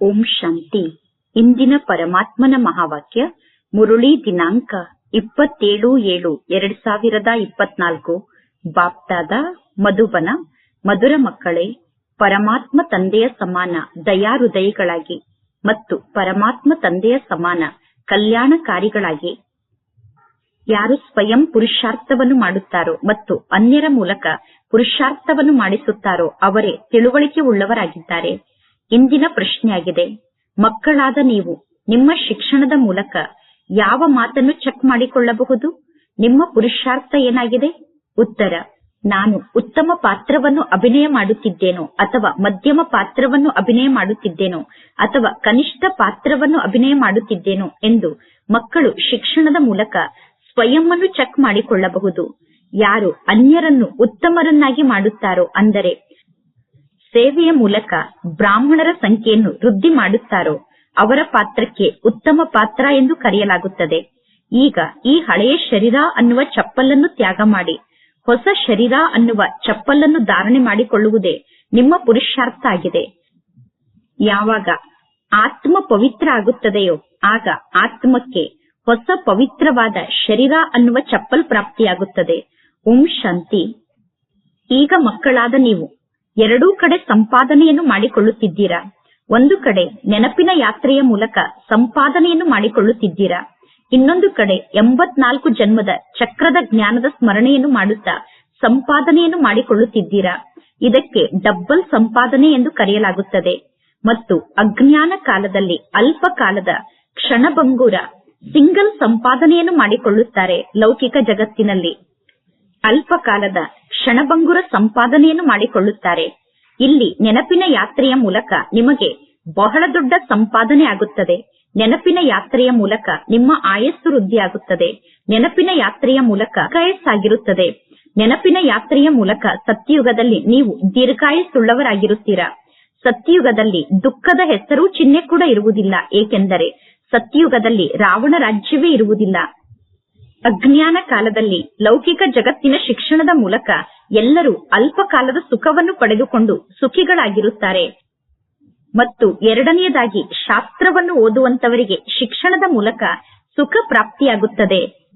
ಓಂ ಶಾಂತಿ. ಇಂದಿನ ಪರಮಾತ್ಮನ ಮಹಾವಾಕ್ಯ, ಮುರುಳಿ ದಿನಾಂಕ ಇಪ್ಪತ್ತೇಳು ಏಳು ಎರಡ್ ಸಾವಿರದ ಇಪ್ಪತ್ನಾಲ್ಕು. ಬಾಪ್ತಾದ, ಮಧುಬನ, ಮಧುರ ಮಕ್ಕಳೇ, ಪರಮಾತ್ಮ ತಂದೆಯ ಸಮಾನ ದಯಾಹೃದಯಗಳಾಗಿ ಮತ್ತು ಪರಮಾತ್ಮ ತಂದೆಯ ಸಮಾನ ಕಲ್ಯಾಣಕಾರಿಗಳಾಗಿ. ಯಾರು ಸ್ವಯಂ ಪುರುಷಾರ್ಥವನ್ನು ಮಾಡುತ್ತಾರೋ ಮತ್ತು ಅನ್ಯರ ಮೂಲಕ ಪುರುಷಾರ್ಥವನ್ನು ಮಾಡಿಸುತ್ತಾರೋ ಅವರೇ ತಿಳುವಳಿಕೆ ಉಳ್ಳವರಾಗಿದ್ದಾರೆ ಇಂದಿನ ಪ್ರಶ್ನೆಯಾಗಿದೆ. ಮಕ್ಕಳಾದ ನೀವು, ನಿಮ್ಮ ಶಿಕ್ಷಣದ ಮೂಲಕ ಯಾವ ಮಾತನ್ನು ಚೆಕ್ ಮಾಡಿಕೊಳ್ಳಬಹುದು? ನಿಮ್ಮ ಪುರುಷಾರ್ಥ ಏನಾಗಿದೆ? ಉತ್ತರ, ನಾನು ಉತ್ತಮ ಪಾತ್ರವನ್ನು ಅಭಿನಯ ಮಾಡುತ್ತಿದ್ದೇನೋ ಅಥವಾ ಮಧ್ಯಮ ಪಾತ್ರವನ್ನು ಅಭಿನಯ ಮಾಡುತ್ತಿದ್ದೇನೋ ಅಥವಾ ಕನಿಷ್ಠ ಪಾತ್ರವನ್ನು ಅಭಿನಯ ಮಾಡುತ್ತಿದ್ದೇನೋ ಎಂದು ಮಕ್ಕಳು ಶಿಕ್ಷಣದ ಮೂಲಕ ಸ್ವಯಂವನ್ನು ಚೆಕ್ ಮಾಡಿಕೊಳ್ಳಬಹುದು. ಯಾರು ಅನ್ಯರನ್ನು ಉತ್ತಮರನ್ನಾಗಿ ಮಾಡುತ್ತಾರೋ ಅಂದರೆ ಸೇವೆಯ ಮೂಲಕ ಬ್ರಾಹ್ಮಣರ ಸಂಖ್ಯೆಯನ್ನು ವೃದ್ಧಿ ಮಾಡುತ್ತಾರೋ ಅವರ ಪಾತ್ರಕ್ಕೆ ಉತ್ತಮ ಪಾತ್ರ ಎಂದು ಕರೆಯಲಾಗುತ್ತದೆ. ಈಗ ಈ ಹಳೆಯ ಶರೀರ ಅನ್ನುವ ಚಪ್ಪಲನ್ನು ತ್ಯಾಗ ಮಾಡಿ, ಹೊಸ ಶರೀರ ಅನ್ನುವ ಚಪ್ಪಲನ್ನು ಧಾರಣೆ ಮಾಡಿಕೊಳ್ಳುವುದೇ ನಿಮ್ಮ ಪುರುಷಾರ್ಥ ಆಗಿದೆ. ಯಾವಾಗ ಆತ್ಮ ಪವಿತ್ರ ಆಗುತ್ತದೆಯೋ ಆಗ ಆತ್ಮಕ್ಕೆ ಹೊಸ ಪವಿತ್ರವಾದ ಶರೀರ ಅನ್ನುವ ಚಪ್ಪಲ್ ಪ್ರಾಪ್ತಿಯಾಗುತ್ತದೆ. ಓಂ ಶಾಂತಿ. ಈಗ ಮಕ್ಕಳಾದ ನೀವು ಎರಡೂ ಕಡೆ ಸಂಪಾದನೆಯನ್ನು ಮಾಡಿಕೊಳ್ಳುತ್ತಿದ್ದೀರಾ? ಒಂದು ಕಡೆ ನೆನಪಿನ ಯಾತ್ರೆಯ ಮೂಲಕ ಸಂಪಾದನೆಯನ್ನು ಮಾಡಿಕೊಳ್ಳುತ್ತಿದ್ದೀರಾ? ಇನ್ನೊಂದು ಕಡೆ ಎಂಬತ್ನಾಲ್ಕು ಜನ್ಮದ ಚಕ್ರದ ಜ್ಞಾನದ ಸ್ಮರಣೆಯನ್ನು ಮಾಡುತ್ತಾ ಸಂಪಾದನೆಯನ್ನು ಮಾಡಿಕೊಳ್ಳುತ್ತಿದ್ದೀರಾ? ಇದಕ್ಕೆ ಡಬ್ಬಲ್ ಸಂಪಾದನೆ ಎಂದು ಕರೆಯಲಾಗುತ್ತದೆ. ಮತ್ತು ಅಜ್ಞಾನ ಕಾಲದಲ್ಲಿ ಅಲ್ಪ ಕಾಲದ ಕ್ಷಣಭಂಗುರ ಸಿಂಗಲ್ ಸಂಪಾದನೆಯನ್ನು ಮಾಡಿಕೊಳ್ಳುತ್ತಾರೆ ಲೌಕಿಕ ಜಗತ್ತಿನಲ್ಲಿ. ಅಲ್ಪ ಕಾಲದ ಕ್ಷಣಭಂಗುರ ಸಂಪಾದನೆಯನ್ನು ಮಾಡಿಕೊಳ್ಳುತ್ತಾರೆ. ಇಲ್ಲಿ ನೆನಪಿನ ಯಾತ್ರೆಯ ಮೂಲಕ ನಿಮಗೆ ಬಹಳ ದೊಡ್ಡ ಸಂಪಾದನೆ ಆಗುತ್ತದೆ. ನೆನಪಿನ ಯಾತ್ರೆಯ ಮೂಲಕ ನಿಮ್ಮ ಆಯಸ್ಸು ವೃದ್ಧಿಯಾಗುತ್ತದೆ. ನೆನಪಿನ ಯಾತ್ರೆಯ ಮೂಲಕ ಕಯಸ್ಸಾಗಿರುತ್ತದೆ ನೆನಪಿನ ಯಾತ್ರೆಯ ಮೂಲಕ ಸತ್ಯಯುಗದಲ್ಲಿ ನೀವು ದೀರ್ಘಾಯಸ್ಸುಳ್ಳವರಾಗಿರುತ್ತೀರಾ? ಸತ್ಯಯುಗದಲ್ಲಿ ದುಃಖದ ಹೆಸರು ಚಿಹ್ನೆ ಕೂಡ ಇರುವುದಿಲ್ಲ. ಏಕೆಂದರೆ ಸತ್ಯಯುಗದಲ್ಲಿ ರಾವಣ ರಾಜ್ಯವೇ ಇರುವುದಿಲ್ಲ. ಅಜ್ಞಾನ ಕಾಲದಲ್ಲಿ ಲೌಕಿಕ ಜಗತ್ತಿನ ಶಿಕ್ಷಣದ ಮೂಲಕ ಎಲ್ಲರೂ ಅಲ್ಪ ಕಾಲದ ಸುಖವನ್ನು ಪಡೆದುಕೊಂಡು ಸುಖಿಗಳಾಗಿರುತ್ತಾರೆ. ಮತ್ತು ಎರಡನೆಯದಾಗಿ ಶಾಸ್ತ್ರವನ್ನು ಓದುವಂತವರಿಗೆ ಶಿಕ್ಷಣದ ಮೂಲಕ ಸುಖ ಪ್ರಾಪ್ತಿಯಾಗುತ್ತದೆ.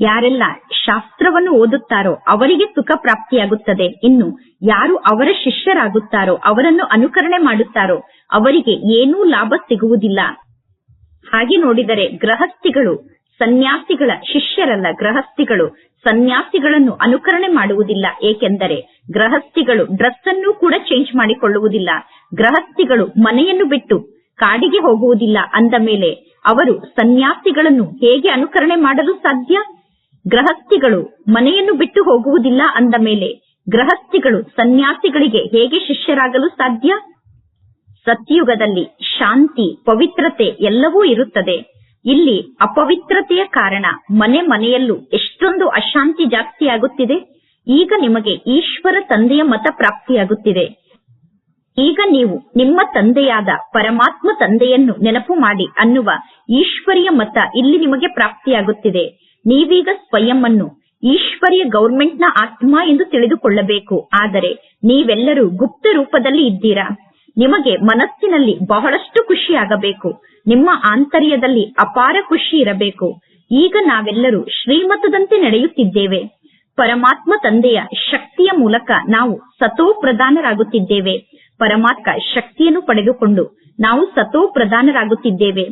ಯಾರೆಲ್ಲ ಶಾಸ್ತ್ರವನ್ನು ಓದುತ್ತಾರೋ ಅವರಿಗೆ ಸುಖ ಪ್ರಾಪ್ತಿಯಾಗುತ್ತದೆ. ಇನ್ನು ಯಾರು ಅವರ ಶಿಷ್ಯರಾಗುತ್ತಾರೋ, ಅವರನ್ನು ಅನುಕರಣೆ ಮಾಡುತ್ತಾರೋ, ಅವರಿಗೆ ಏನೂ ಲಾಭ ಸಿಗುವುದಿಲ್ಲ. ಹಾಗೆ ನೋಡಿದರೆ ಗೃಹಸ್ಥಿಗಳು ಸನ್ಯಾಸಿಗಳ ಶಿಷ್ಯರಲ್ಲ ಗೃಹಸ್ಥಿಗಳು ಸನ್ಯಾಸಿಗಳನ್ನು ಅನುಕರಣೆ ಮಾಡುವುದಿಲ್ಲ. ಏಕೆಂದರೆ ಗೃಹಸ್ಥಿಗಳು ಡ್ರೆಸ್ ಅನ್ನು ಕೂಡ ಚೇಂಜ್ ಮಾಡಿಕೊಳ್ಳುವುದಿಲ್ಲ. ಗೃಹಸ್ಥಿಗಳು ಮನೆಯನ್ನು ಬಿಟ್ಟು ಕಾಡಿಗೆ ಹೋಗುವುದಿಲ್ಲ. ಅಂದ ಮೇಲೆ ಅವರು ಸನ್ಯಾಸಿಗಳನ್ನು ಹೇಗೆ ಅನುಕರಣೆ ಮಾಡಲು ಸಾಧ್ಯ? ಗೃಹಸ್ಥಿಗಳು ಮನೆಯನ್ನು ಬಿಟ್ಟು ಹೋಗುವುದಿಲ್ಲ. ಅಂದ ಮೇಲೆ ಗೃಹಸ್ಥಿಗಳು ಸನ್ಯಾಸಿಗಳಿಗೆ ಹೇಗೆ ಶಿಷ್ಯರಾಗಲು ಸಾಧ್ಯ? ಸತ್ಯುಗದಲ್ಲಿ ಶಾಂತಿ, ಪವಿತ್ರತೆ ಎಲ್ಲವೂ ಇರುತ್ತದೆ. ಇಲ್ಲಿ ಅಪವಿತ್ರತೆಯ ಕಾರಣ ಮನೆ ಮನೆಯಲ್ಲೂ ಎಷ್ಟೊಂದು ಅಶಾಂತಿ ಜಾಸ್ತಿಯಾಗುತ್ತಿದೆ. ಈಗ ನಿಮಗೆ ಈಶ್ವರ ತಂದೆಯ ಮತ ಪ್ರಾಪ್ತಿಯಾಗುತ್ತಿದೆ. ಈಗ ನೀವು ನಿಮ್ಮ ತಂದೆಯಾದ ಪರಮಾತ್ಮ ತಂದೆಯನ್ನು ನೆನಪು ಮಾಡಿ ಅನ್ನುವ ಈಶ್ವರಿಯ ಮತ ಇಲ್ಲಿ ನಿಮಗೆ ಪ್ರಾಪ್ತಿಯಾಗುತ್ತಿದೆ. ನೀವೀಗ ಸ್ವಯಂ ಅನ್ನು ಈಶ್ವರಿಯ ಗೌರ್ಮೆಂಟ್ ಆತ್ಮ ಎಂದು ತಿಳಿದುಕೊಳ್ಳಬೇಕು. ಆದರೆ ನೀವೆಲ್ಲರೂ ಗುಪ್ತ ರೂಪದಲ್ಲಿ ಇದ್ದೀರಾ? ನಿಮಗೆ ಮನಸ್ಸಿನಲ್ಲಿ ಬಹಳಷ್ಟು ಖುಷಿಯಾಗಬೇಕು. ನಿಮ್ಮ ಆಂತರ್ಯದಲ್ಲಿ ಅಪಾರ ಖುಷಿ ಇರಬೇಕು. ಈಗ ನಾವೆಲ್ಲರೂ ಶ್ರೀಮತದಂತೆ ನಡೆಯುತ್ತಿದ್ದೇವೆ. ಪರಮಾತ್ಮ ತಂದೆಯ ಶಕ್ತಿಯ ಮೂಲಕ ನಾವು ಸತೋ ಪ್ರಧಾನರಾಗುತ್ತಿದ್ದೇವೆ ಪರಮಾತ್ಮ ಶಕ್ತಿಯನ್ನು ಪಡೆದುಕೊಂಡು ನಾವು ಸತೋ ಪ್ರಧಾನರಾಗುತ್ತಿದ್ದೇವೆ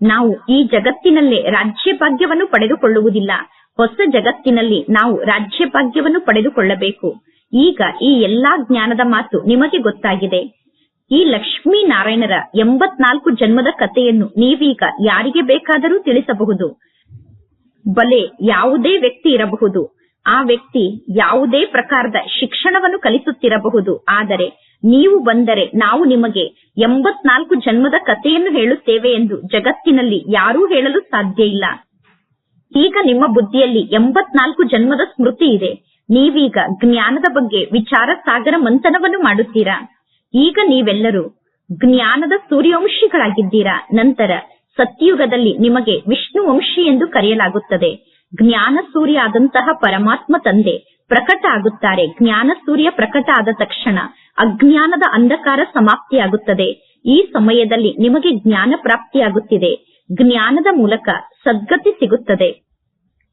ನಾವು ಈ ಜಗತ್ತಿನಲ್ಲೇ ರಾಜ್ಯ ಭಾಗ್ಯವನ್ನು ಪಡೆದುಕೊಳ್ಳುವುದಿಲ್ಲ. ಹೊಸ ಜಗತ್ತಿನಲ್ಲಿ ನಾವು ರಾಜ್ಯ ಭಾಗ್ಯವನ್ನು ಪಡೆದುಕೊಳ್ಳಬೇಕು. ಈಗ ಈ ಎಲ್ಲಾ ಜ್ಞಾನದ ಮಾತು ನಿಮಗೆ ಗೊತ್ತಾಗಿದೆ. ಈ ಲಕ್ಷ್ಮೀ ನಾರಾಯಣರ ಎಂಬತ್ನಾಲ್ಕು ಜನ್ಮದ ಕಥೆಯನ್ನು ನೀವೀಗ ಯಾರಿಗೆ ಬೇಕಾದರೂ ತಿಳಿಸಬಹುದು. ಬಲೆ ಯಾವುದೇ ವ್ಯಕ್ತಿ ಇರಬಹುದು. ಆ ವ್ಯಕ್ತಿ ಯಾವುದೇ ಪ್ರಕಾರದ ಶಿಕ್ಷಣವನ್ನು ಕಲಿಸುತ್ತಿರಬಹುದು. ಆದರೆ ನೀವು ಬಂದರೆ ನಾವು ನಿಮಗೆ ಎಂಬತ್ನಾಲ್ಕು ಜನ್ಮದ ಕಥೆಯನ್ನು ಹೇಳುತ್ತೇವೆ ಎಂದು ಜಗತ್ತಿನಲ್ಲಿ ಯಾರೂ ಹೇಳಲು ಸಾಧ್ಯ ಇಲ್ಲ ಈಗ ನಿಮ್ಮ ಬುದ್ಧಿಯಲ್ಲಿ ಎಂಬತ್ನಾಲ್ಕು ಜನ್ಮದ ಸ್ಮೃತಿ ಇದೆ. ನೀವೀಗ ಜ್ಞಾನದ ಬಗ್ಗೆ ವಿಚಾರ ಸಾಗರ ಮಂಥನವನ್ನು ಮಾಡುತ್ತೀರಾ? ಈಗ ನೀವೆಲ್ಲರೂ ಜ್ಞಾನದ ಸೂರ್ಯವಂಶಿಗಳಾಗಿದ್ದೀರಾ? ನಂತರ ಸತ್ಯಯುಗದಲ್ಲಿ ನಿಮಗೆ ವಿಷ್ಣು ವಂಶಿ ಎಂದು ಕರೆಯಲಾಗುತ್ತದೆ. ಜ್ಞಾನ ಸೂರ್ಯ ಆದಂತಹ ಪರಮಾತ್ಮ ತಂದೆ ಪ್ರಕಟ ಆಗುತ್ತಾರೆ. ಜ್ಞಾನ ಸೂರ್ಯ ಪ್ರಕಟ ಆದ ತಕ್ಷಣ ಅಜ್ಞಾನದ ಅಂಧಕಾರ ಸಮಾಪ್ತಿಯಾಗುತ್ತದೆ. ಈ ಸಮಯದಲ್ಲಿ ನಿಮಗೆ ಜ್ಞಾನ ಪ್ರಾಪ್ತಿಯಾಗುತ್ತಿದೆ. ಜ್ಞಾನದ ಮೂಲಕ ಸದ್ಗತಿ ಸಿಗುತ್ತದೆ.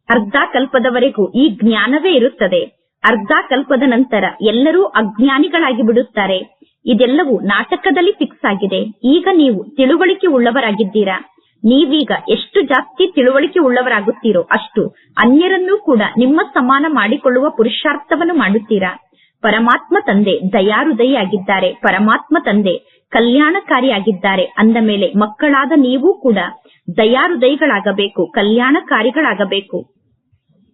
ಅರ್ಧ ಕಲ್ಪದವರೆಗೂ ಈ ಜ್ಞಾನವೇ ಇರುತ್ತದೆ. ಅರ್ಧ ಕಲ್ಪದ ನಂತರ ಎಲ್ಲರೂ ಅಜ್ಞಾನಿಗಳಾಗಿ ಬಿಡುತ್ತಾರೆ. ಇದೆಲ್ಲವೂ ನಾಟಕದಲ್ಲಿ ಫಿಕ್ಸ್ ಆಗಿದೆ. ಈಗ ನೀವು ತಿಳುವಳಿಕೆ ಉಳ್ಳವರಾಗಿದ್ದೀರಾ? ನೀವೀಗ ಎಷ್ಟು ಜಾಸ್ತಿ ತಿಳುವಳಿಕೆ ಉಳ್ಳವರಾಗುತ್ತೀರೋ ಅಷ್ಟು ಅನ್ಯರನ್ನೂ ಕೂಡ ನಿಮ್ಮ ಸಮಾನ ಮಾಡಿಕೊಳ್ಳುವ ಪುರುಷಾರ್ಥವನ್ನು ಮಾಡುತ್ತೀರಾ? ಪರಮಾತ್ಮ ತಂದೆ ದಯಾಹೃದಯಿಯಾಗಿದ್ದಾರೆ ಪರಮಾತ್ಮ ತಂದೆ ಕಲ್ಯಾಣಕಾರಿಯಾಗಿದ್ದಾರೆ. ಅಂದ ಮೇಲೆ ಮಕ್ಕಳಾದ ನೀವು ಕೂಡ ದಯಾರುದಯಿಗಳಾಗಬೇಕು ಕಲ್ಯಾಣಕಾರಿಗಳಾಗಬೇಕು.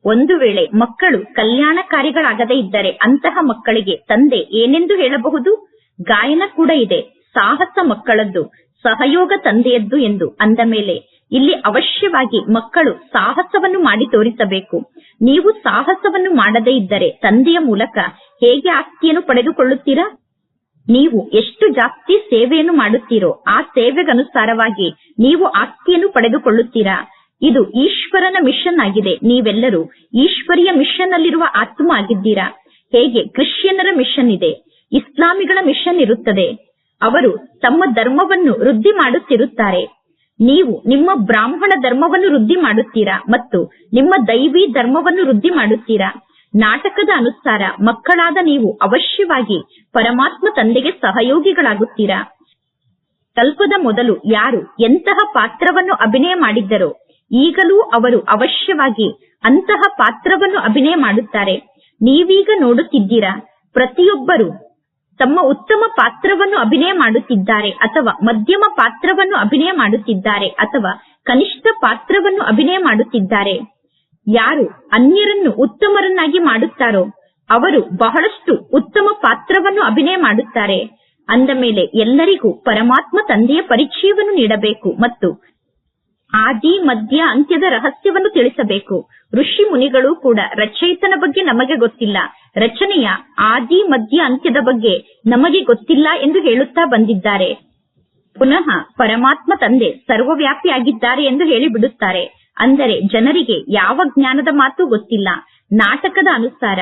ಒಂದು ವೇಳೆ ಮಕ್ಕಳು ಕಲ್ಯಾಣಕಾರಿಗಳಾಗದೇ ಇದ್ದರೆ ಅಂತಹ ಮಕ್ಕಳಿಗೆ ತಂದೆ ಏನೆಂದು ಹೇಳಬಹುದು? ಗಾಯನ ಕೂಡ ಇದೆ. ಸಾಹಸ ಮಕ್ಕಳದ್ದು, ಸಹಯೋಗ ತಂದೆಯದ್ದು ಎಂದು ಅಂದ ಮೇಲೆ ಇಲ್ಲಿ ಅವಶ್ಯವಾಗಿ ಮಕ್ಕಳು ಸಾಹಸವನ್ನು ಮಾಡಿ ತೋರಿಸಬೇಕು. ನೀವು ಸಾಹಸವನ್ನು ಮಾಡದೇ ಇದ್ದರೆ ತಂದೆಯ ಮೂಲಕ ಹೇಗೆ ಆಸ್ತಿಯನ್ನು ಪಡೆದುಕೊಳ್ಳುತ್ತೀರಾ? ನೀವು ಎಷ್ಟು ಜಾಸ್ತಿ ಸೇವೆಯನ್ನು ಮಾಡುತ್ತೀರೋ ಆ ಸೇವೆಗನುಸಾರವಾಗಿ ನೀವು ಆಸ್ತಿಯನ್ನು ಪಡೆದುಕೊಳ್ಳುತ್ತೀರಾ? ಇದು ಈಶ್ವರನ ಮಿಷನ್ ಆಗಿದೆ. ನೀವೆಲ್ಲರೂ ಈಶ್ವರಿಯ ಮಿಷನ್ ಅಲ್ಲಿರುವ ಆತ್ಮ ಆಗಿದ್ದೀರಾ? ಹೇಗೆ ಕ್ರಿಶ್ಚಿಯನ್ನರ ಮಿಷನ್ ಇದೆ? ಇಸ್ಲಾಮಿಗಳ ಮಿಷನ್ ಇರುತ್ತದೆ. ಅವರು ತಮ್ಮ ಧರ್ಮವನ್ನು ವೃದ್ಧಿ ಮಾಡುತ್ತಿರುತ್ತಾರೆ. ನೀವು ನಿಮ್ಮ ಬ್ರಾಹ್ಮಣ ಧರ್ಮವನ್ನು ವೃದ್ಧಿ ಮಾಡುತ್ತೀರಾ ಮತ್ತು ನಿಮ್ಮ ದೈವಿ ಧರ್ಮವನ್ನು ವೃದ್ಧಿ ಮಾಡುತ್ತೀರಾ? ನಾಟಕದ ಅನುಸಾರ ಮಕ್ಕಳಾದ ನೀವು ಅವಶ್ಯವಾಗಿ ಪರಮಾತ್ಮ ತಂದೆಗೆ ಸಹಯೋಗಿಗಳಾಗುತ್ತೀರಾ? ಕಲ್ಪದ ಮೊದಲು ಯಾರು ಎಂತಹ ಪಾತ್ರವನ್ನು ಅಭಿನಯ ಮಾಡಿದ್ದರೋ? ಈಗಲೂ ಅವರು ಅವಶ್ಯವಾಗಿ ಅಂತಹ ಪಾತ್ರವನ್ನು ಅಭಿನಯ ಮಾಡುತ್ತಾರೆ. ನೀವೀಗ ನೋಡುತ್ತಿದ್ದೀರಾ? ಪ್ರತಿಯೊಬ್ಬರು ತಮ್ಮ ಉತ್ತಮ ಪಾತ್ರವನ್ನು ಅಭಿನಯ ಮಾಡುತ್ತಿದ್ದಾರೆ ಅಥವಾ ಮಧ್ಯಮ ಪಾತ್ರವನ್ನು ಅಭಿನಯ ಮಾಡುತ್ತಿದ್ದಾರೆ ಅಥವಾ ಕನಿಷ್ಠ ಪಾತ್ರವನ್ನು ಅಭಿನಯ ಮಾಡುತ್ತಿದ್ದಾರೆ. ಯಾರು ಅನ್ಯರನ್ನು ಉತ್ತಮರನ್ನಾಗಿ ಮಾಡುತ್ತಾರೋ ಅವರು ಬಹಳಷ್ಟು ಉತ್ತಮ ಪಾತ್ರವನ್ನು ಅಭಿನಯ ಮಾಡುತ್ತಾರೆ. ಅಂದ ಮೇಲೆ ಎಲ್ಲರಿಗೂ ಪರಮಾತ್ಮ ತಂದೆಯ ಪರಿಚಯವನ್ನು ನೀಡಬೇಕು ಮತ್ತು ಆದಿ, ಮಧ್ಯ, ಅಂತ್ಯದ ರಹಸ್ಯವನ್ನು ತಿಳಿಸಬೇಕು. ಋಷಿ ಮುನಿಗಳು ಕೂಡ ರಚಯಿತನ ಬಗ್ಗೆ ನಮಗೆ ಗೊತ್ತಿಲ್ಲ. ರಚನೆಯ ಆದಿ, ಮಧ್ಯ, ಅಂತ್ಯದ ಬಗ್ಗೆ ನಮಗೆ ಗೊತ್ತಿಲ್ಲ ಎಂದು ಹೇಳುತ್ತಾ ಬಂದಿದ್ದಾರೆ. ಪುನಃ ಪರಮಾತ್ಮ ತಂದೆ ಸರ್ವವ್ಯಾಪಿಯಾಗಿದ್ದಾರೆ ಎಂದು ಹೇಳಿಬಿಡುತ್ತಾರೆ. ಅಂದರೆ ಜನರಿಗೆ ಯಾವ ಜ್ಞಾನದ ಮಾತು ಗೊತ್ತಿಲ್ಲ. ನಾಟಕದ ಅನುಸಾರ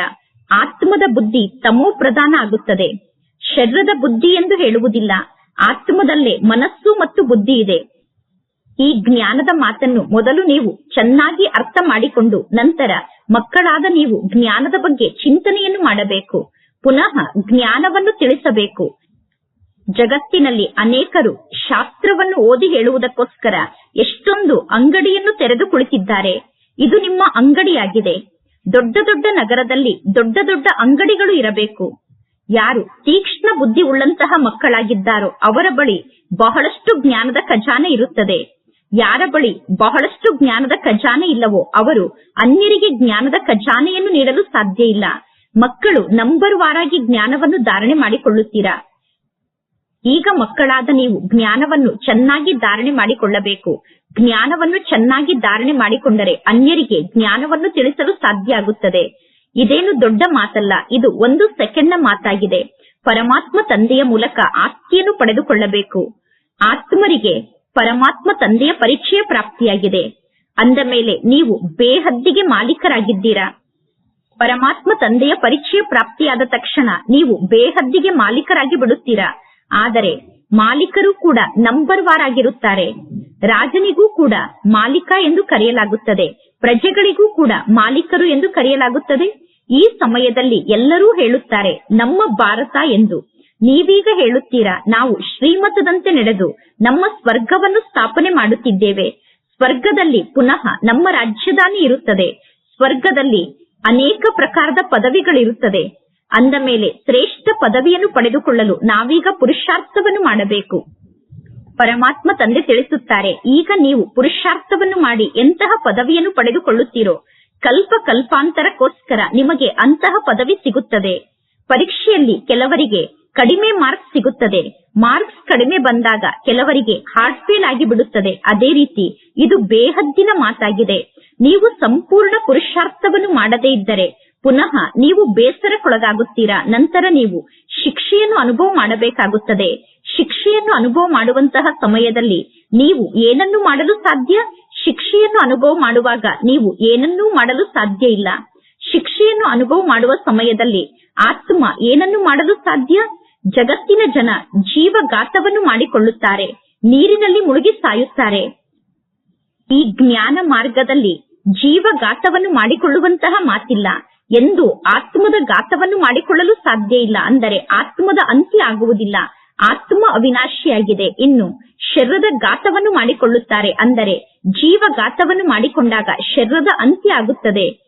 ಆತ್ಮದ ಬುದ್ಧಿ ತಮೋ ಪ್ರಧಾನ ಆಗುತ್ತದೆ. ಶರೀರದ ಬುದ್ಧಿ ಎಂದು ಹೇಳುವುದಿಲ್ಲ. ಆತ್ಮದಲ್ಲೇ ಮನಸ್ಸು ಮತ್ತು ಬುದ್ಧಿ ಇದೆ. ಈ ಜ್ಞಾನದ ಮಾತನ್ನು ಮೊದಲು ನೀವು ಚೆನ್ನಾಗಿ ಅರ್ಥ ಮಾಡಿಕೊಂಡು ನಂತರ ಮಕ್ಕಳಾದ ನೀವು ಜ್ಞಾನದ ಬಗ್ಗೆ ಚಿಂತನೆಯನ್ನು ಮಾಡಬೇಕು. ಪುನಃ ಜ್ಞಾನವನ್ನು ತಿಳಿಸಬೇಕು. ಜಗತ್ತಿನಲ್ಲಿ ಅನೇಕರು ಶಾಸ್ತ್ರವನ್ನು ಓದಿ ಹೇಳುವುದಕ್ಕೋಸ್ಕರ ಎಷ್ಟೊಂದು ಅಂಗಡಿಯನ್ನು ತೆರೆದು ಕುಳಿತಿದ್ದಾರೆ. ಇದು ನಿಮ್ಮ ಅಂಗಡಿಯಾಗಿದೆ. ದೊಡ್ಡ ದೊಡ್ಡ ನಗರದಲ್ಲಿ ದೊಡ್ಡ ದೊಡ್ಡ ಅಂಗಡಿಗಳು ಇರಬೇಕು. ಯಾರು ತೀಕ್ಷ್ಣ ಬುದ್ಧಿ ಉಳ್ಳಂತಹ ಮಕ್ಕಳಾಗಿದ್ದಾರೋ ಅವರ ಬಳಿ ಬಹಳಷ್ಟು ಜ್ಞಾನದ ಖಜಾನೆ ಇರುತ್ತದೆ. ಯಾರ ಬಳಿ ಬಹಳಷ್ಟು ಜ್ಞಾನದ ಖಜಾನೆ ಇಲ್ಲವೋ ಅವರು ಅನ್ಯರಿಗೆ ಜ್ಞಾನದ ಖಜಾನೆಯನ್ನು ನೀಡಲು ಸಾಧ್ಯ ಇಲ್ಲ. ಮಕ್ಕಳು ನಂಬರ್ ವಾರಾಗಿ ಜ್ಞಾನವನ್ನು ಧಾರಣೆ ಮಾಡಿಕೊಳ್ಳುತ್ತೀರಾ? ಈಗ ಮಕ್ಕಳಾದ ನೀವು ಜ್ಞಾನವನ್ನು ಚೆನ್ನಾಗಿ ಧಾರಣೆ ಮಾಡಿಕೊಳ್ಳಬೇಕು. ಜ್ಞಾನವನ್ನು ಚೆನ್ನಾಗಿ ಧಾರಣೆ ಮಾಡಿಕೊಂಡರೆ ಅನ್ಯರಿಗೆ ಜ್ಞಾನವನ್ನು ತಿಳಿಸಲು ಸಾಧ್ಯ ಆಗುತ್ತದೆ. ಇದೇನು ದೊಡ್ಡ ಮಾತಲ್ಲ, ಇದು ಒಂದು ಸೆಕೆಂಡ್ನ ಮಾತಾಗಿದೆ. ಪರಮಾತ್ಮ ತಂದೆಯ ಮೂಲಕ ಆಸ್ತಿಯನ್ನು ಪಡೆದುಕೊಳ್ಳಬೇಕು. ಆತ್ಮರಿಗೆ ಪರಮಾತ್ಮ ತಂದೆಯ ಪರಿಚಯ ಪ್ರಾಪ್ತಿಯಾಗಿದೆ. ಅಂದ ಮೇಲೆ ನೀವು ಬೇಹದ್ದಿಗೆ ಮಾಲೀಕರಾಗಿದ್ದೀರಾ? ಪರಮಾತ್ಮ ತಂದೆಯ ಪರಿಚಯ ಪ್ರಾಪ್ತಿಯಾದ ತಕ್ಷಣ ನೀವು ಬೇಹದ್ದಿಗೆ ಮಾಲೀಕರಾಗಿ ಬಿಡುತ್ತೀರಾ? ಆದರೆ ಮಾಲೀಕರು ಕೂಡ ನಂಬರ್ ವಾರ್ ಆಗಿರುತ್ತಾರೆ. ರಾಜನಿಗೂ ಕೂಡ ಮಾಲೀಕ ಎಂದು ಕರೆಯಲಾಗುತ್ತದೆ. ಪ್ರಜೆಗಳಿಗೂ ಕೂಡ ಮಾಲೀಕರು ಎಂದು ಕರೆಯಲಾಗುತ್ತದೆ. ಈ ಸಮಯದಲ್ಲಿ ಎಲ್ಲರೂ ಹೇಳುತ್ತಾರೆ, ನಮ್ಮ ಭಾರತ ಎಂದು. ನೀವೀಗ ಹೇಳುತ್ತೀರಾ, ನಾವು ಶ್ರೀಮತದಂತೆ ನಡೆದು ನಮ್ಮ ಸ್ವರ್ಗವನ್ನು ಸ್ಥಾಪನೆ ಮಾಡುತ್ತಿದ್ದೇವೆ. ಸ್ವರ್ಗದಲ್ಲಿ ಪುನಃ ನಮ್ಮ ರಾಜ್ಯದಾನಿ ಇರುತ್ತದೆ. ಸ್ವರ್ಗದಲ್ಲಿ ಅನೇಕ ಪ್ರಕಾರದ ಪದವಿಗಳಿರುತ್ತದೆ. ಅಂದ ಮೇಲೆ ಶ್ರೇಷ್ಠ ಪದವಿಯನ್ನು ಪಡೆದುಕೊಳ್ಳಲು ನಾವೀಗ ಪುರುಷಾರ್ಥವನ್ನು ಮಾಡಬೇಕು. ಪರಮಾತ್ಮ ತಂದೆ ತಿಳಿಸುತ್ತಾರೆ, ಈಗ ನೀವು ಪುರುಷಾರ್ಥವನ್ನು ಮಾಡಿ ಎಂತಹ ಪದವಿಯನ್ನು ಪಡೆದುಕೊಳ್ಳುತ್ತೀರೋ, ಕಲ್ಪ ಕಲ್ಪಾಂತರಕ್ಕೋಸ್ಕರ ನಿಮಗೆ ಅಂತಹ ಪದವಿ ಸಿಗುತ್ತದೆ. ಪರೀಕ್ಷೆಯಲ್ಲಿ ಕೆಲವರಿಗೆ ಕಡಿಮೆ ಮಾರ್ಕ್ಸ್ ಸಿಗುತ್ತದೆ, ಮಾರ್ಕ್ಸ್ ಕಡಿಮೆ ಬಂದಾಗ ಕೆಲವರಿಗೆ ಹಾರ್ಟ್ ಫೇಲ್ ಆಗಿ ಬಿಡುತ್ತದೆ ಅದೇ ರೀತಿ ಇದು ಬೇಹದ್ದಿನ ಮಾತಾಗಿದೆ. ನೀವು ಸಂಪೂರ್ಣ ಪುರುಷಾರ್ಥವನ್ನು ಮಾಡದೇ ಇದ್ದರೆ ಪುನಃ ನೀವು ಬೇಸರಕ್ಕೊಳಗಾಗುತ್ತೀರಾ? ನಂತರ ನೀವು ಶಿಕ್ಷೆಯನ್ನು ಅನುಭವ ಮಾಡಬೇಕಾಗುತ್ತದೆ. ಶಿಕ್ಷೆಯನ್ನು ಅನುಭವ ಮಾಡುವಂತಹ ಸಮಯದಲ್ಲಿ ನೀವು ಏನನ್ನು ಮಾಡಲು ಸಾಧ್ಯ? ಶಿಕ್ಷೆಯನ್ನು ಅನುಭವ ಮಾಡುವಾಗ ನೀವು ಏನನ್ನೂ ಮಾಡಲು ಸಾಧ್ಯ ಇಲ್ಲ. ಶಿಕ್ಷೆಯನ್ನು ಅನುಭವ ಮಾಡುವ ಸಮಯದಲ್ಲಿ ಆತ್ಮ ಏನನ್ನು ಮಾಡಲು ಸಾಧ್ಯ? ಜಗತ್ತಿನ ಜನ ಜೀವಘಾತವನ್ನು ಮಾಡಿಕೊಳ್ಳುತ್ತಾರೆ. ನೀರಿನಲ್ಲಿ ಮುಳುಗಿ ಸಾಯುತ್ತಾರೆ. ಈ ಜ್ಞಾನ ಮಾರ್ಗದಲ್ಲಿ ಜೀವಘಾತವನ್ನು ಮಾಡಿಕೊಳ್ಳುವಂತಹ ಮಾತಿಲ್ಲ. ಎಂದು ಆತ್ಮದ ಘಾತವನ್ನು ಮಾಡಿಕೊಳ್ಳಲು ಸಾಧ್ಯ ಇಲ್ಲ ಅಂದರೆ ಆತ್ಮದ ಅಂತ್ಯ ಆಗುವುದಿಲ್ಲ. ಆತ್ಮ ಅವಿನಾಶಿಯಾಗಿದೆ. ಇನ್ನು ಶರೀರದ ಘಾತವನ್ನು ಮಾಡಿಕೊಳ್ಳುತ್ತಾರೆ ಅಂದರೆ ಜೀವ ಜೀವಘಾತವನ್ನು ಮಾಡಿಕೊಂಡಾಗ ಶರೀರದ ಅಂತ್ಯ ಆಗುತ್ತದೆ.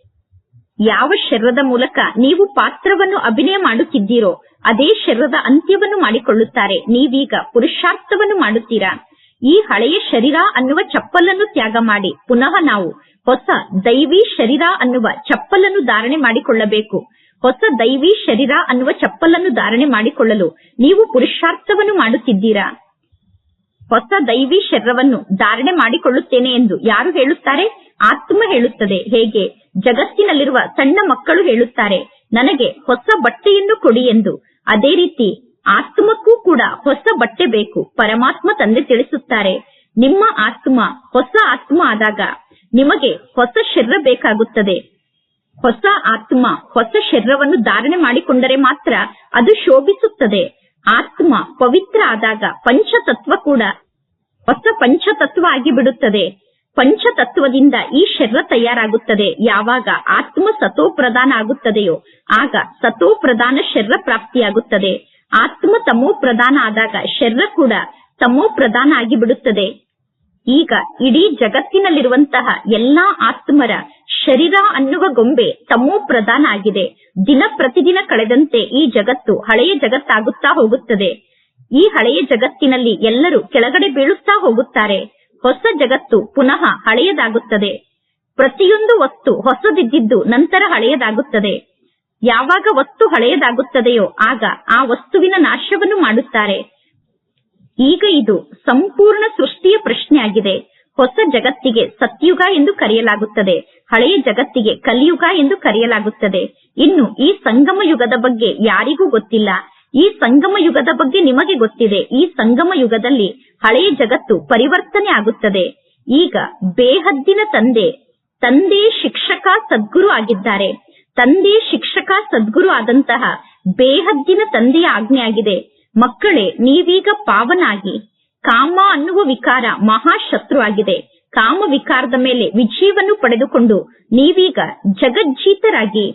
ಯಾವ ಶರೀರದ ಮೂಲಕ ನೀವು ಪಾತ್ರವನ್ನು ಅಭಿನಯ ಮಾಡುತ್ತಿದ್ದೀರೋ ಅದೇ ಶರೀರದ ಅಂತ್ಯವನ್ನು ಮಾಡಿಕೊಳ್ಳುತ್ತಾರೆ. ನೀವೀಗ ಪುರುಷಾರ್ಥವನ್ನು ಮಾಡುತ್ತೀರಾ? ಈ ಹಳೆಯ ಶರೀರ ಅನ್ನುವ ಚಪ್ಪಲನ್ನು ತ್ಯಾಗ ಮಾಡಿ. ಪುನಃ ನಾವು ಹೊಸ ದೈವಿ ಶರೀರ ಅನ್ನುವ ಚಪ್ಪಲನ್ನು ಧಾರಣೆ ಮಾಡಿಕೊಳ್ಳಬೇಕು. ಹೊಸ ದೈವಿ ಶರೀರ ಅನ್ನುವ ಚಪ್ಪಲನ್ನು ಧಾರಣೆ ಮಾಡಿಕೊಳ್ಳಲು ನೀವು ಪುರುಷಾರ್ಥವನ್ನು ಮಾಡುತ್ತಿದ್ದೀರಾ? ಹೊಸ ದೈವಿ ಶರೀರವನ್ನು ಧಾರಣೆ ಮಾಡಿಕೊಳ್ಳುತ್ತೇನೆ ಎಂದು ಯಾರು ಹೇಳುತ್ತಾರೆ? ಆತ್ಮ ಹೇಳುತ್ತದೆ. ಹೇಗೆ? ಜಗತ್ತಿನಲ್ಲಿರುವ ಸಣ್ಣ ಮಕ್ಕಳು ಹೇಳುತ್ತಾರೆ, ನನಗೆ ಹೊಸ ಬಟ್ಟೆಯನ್ನು ಕೊಡಿ ಎಂದು. ಅದೇ ರೀತಿ ಆತ್ಮಕ್ಕೂ ಕೂಡ ಹೊಸ ಬಟ್ಟೆ ಬೇಕು, ಪರಮಾತ್ಮ ತಂದೆ ತಿಳಿಸುತ್ತಾರೆ. ನಿಮ್ಮ ಆತ್ಮ ಹೊಸ ಆತ್ಮ ಆದಾಗ ನಿಮಗೆ ಹೊಸ ಶರೀರ ಬೇಕಾಗುತ್ತದೆ. ಹೊಸ ಆತ್ಮ, ಹೊಸ ಶರೀರವನ್ನು ಧಾರಣೆ ಮಾಡಿಕೊಂಡರೆ ಮಾತ್ರ ಅದು ಶೋಭಿಸುತ್ತದೆ. ಆತ್ಮ ಪವಿತ್ರ ಆದಾಗ ಪಂಚತತ್ವ ಕೂಡ ಹೊಸ ಪಂಚತತ್ವ ಆಗಿಬಿಡುತ್ತದೆ. ಪಂಚತತ್ವದಿಂದ ಈ ಶರೀರ ತಯಾರಾಗುತ್ತದೆ. ಯಾವಾಗ ಆತ್ಮ ಸತೋ ಪ್ರಧಾನ ಆಗುತ್ತದೆಯೋ, ಆಗ ಸತೋ ಪ್ರಧಾನ ಶರೀರ ಪ್ರಾಪ್ತಿಯಾಗುತ್ತದೆ. ಆತ್ಮ ತಮೋ ಪ್ರಧಾನ ಆದಾಗ ಶರೀರ ಕೂಡ ತಮೋ ಪ್ರಧಾನ ಆಗಿ ಬಿಡುತ್ತದೆ ಈಗ ಇಡೀ ಜಗತ್ತಿನಲ್ಲಿರುವಂತಹ ಎಲ್ಲಾ ಆತ್ಮರ ಶರೀರ ಅನ್ನುವ ಗೊಂಬೆ ತಮ್ಮೂ ಪ್ರಧಾನ ಆಗಿದೆ. ದಿನ ಪ್ರತಿದಿನ ಕಳೆದಂತೆ ಈ ಜಗತ್ತು ಹಳೆಯ ಜಗತ್ತಾಗುತ್ತಾ ಹೋಗುತ್ತದೆ. ಈ ಹಳೆಯ ಜಗತ್ತಿನಲ್ಲಿ ಎಲ್ಲರೂ ಕೆಳಗಡೆ ಬೀಳುತ್ತಾ ಹೋಗುತ್ತಾರೆ. ಹೊಸ ಜಗತ್ತು ಪುನಃ ಹಳೆಯದಾಗುತ್ತದೆ. ಪ್ರತಿಯೊಂದು ವಸ್ತು ಹೊಸದಿದ್ದಿದ್ದು ನಂತರ ಹಳೆಯದಾಗುತ್ತದೆ. ಯಾವಾಗ ವಸ್ತು ಹಳೆಯದಾಗುತ್ತದೆಯೋ ಆಗ ಆ ವಸ್ತುವಿನ ನಾಶವನ್ನು ಮಾಡುತ್ತಾರೆ. ಈಗ ಇದು ಸಂಪೂರ್ಣ ಸೃಷ್ಟಿಯ ಪ್ರಶ್ನೆಯಾಗಿದೆ. ಹೊಸ ಜಗತ್ತಿಗೆ ಸತ್ಯುಗ ಎಂದು ಕರೆಯಲಾಗುತ್ತದೆ. ಹಳೆಯ ಜಗತ್ತಿಗೆ ಕಲಿಯುಗ ಎಂದು ಕರೆಯಲಾಗುತ್ತದೆ. ಇನ್ನು ಈ ಸಂಗಮ ಯುಗದ ಬಗ್ಗೆ ಯಾರಿಗೂ ಗೊತ್ತಿಲ್ಲ. ಈ ಸಂಗಮ ಯುಗದ ಬಗ್ಗೆ ನಿಮಗೆ ಗೊತ್ತಿದೆ. ಈ ಸಂಗಮ ಯುಗದಲ್ಲಿ ಹಳೆಯ ಜಗತ್ತು ಪರಿವರ್ತನೆ ಆಗುತ್ತದೆ. ಈಗ ಬೇಹದ್ದಿನ ತಂದೆ ತಂದೆ ಶಿಕ್ಷಕ ಸದ್ಗುರು ಆಗಿದ್ದಾರೆ. ತಂದೆ ಶಿಕ್ಷಕ ಸದ್ಗುರು ಆದಂತಹ ಬೇಹದ್ದಿನ ತಂದೆಯ ಆಜ್ಞೆಯಾಗಿದೆ. ಮಕ್ಕಳೇ, ನೀವೀಗ ಪಾವನಾಗಿ. ಕಾಮ ಅನ್ನುವ ವಿಕಾರ ಮಹಾಶತ್ರು ಆಗಿದೆ ಕಾಮ ವಿಕಾರದ ಮೇಲೆ ವಿಜಯವನ್ನು ಪಡೆದುಕೊಂಡು ನೀವೀಗ ಜಗಜ್ಜೀತರಾಗಿ.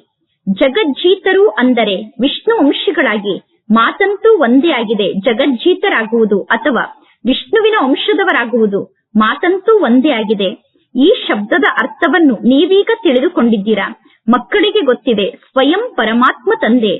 ಜಗಜ್ಜೀತರು ಅಂದರೆ ವಿಷ್ಣು ವಂಶಿಗಳಾಗಿ. ಮಾತಂತೂ ಒಂದೇ ಆಗಿದೆ, ಜಗಜ್ಜೀತರಾಗುವುದು ಅಥವಾ ವಿಷ್ಣುವಿನ ವಂಶದವರಾಗುವುದು. ಮಾತಂತೂ ಒಂದೇ ಆಗಿದೆ. ಈ ಶಬ್ದದ ಅರ್ಥವನ್ನು ನೀವೀಗ ತಿಳಿದುಕೊಂಡಿದ್ದೀರಾ? ಮಕ್ಕಳಿಗೆ ಗೊತ್ತಿದೆ, ಸ್ವಯಂ ಪರಮಾತ್ಮ ತಂದೆ.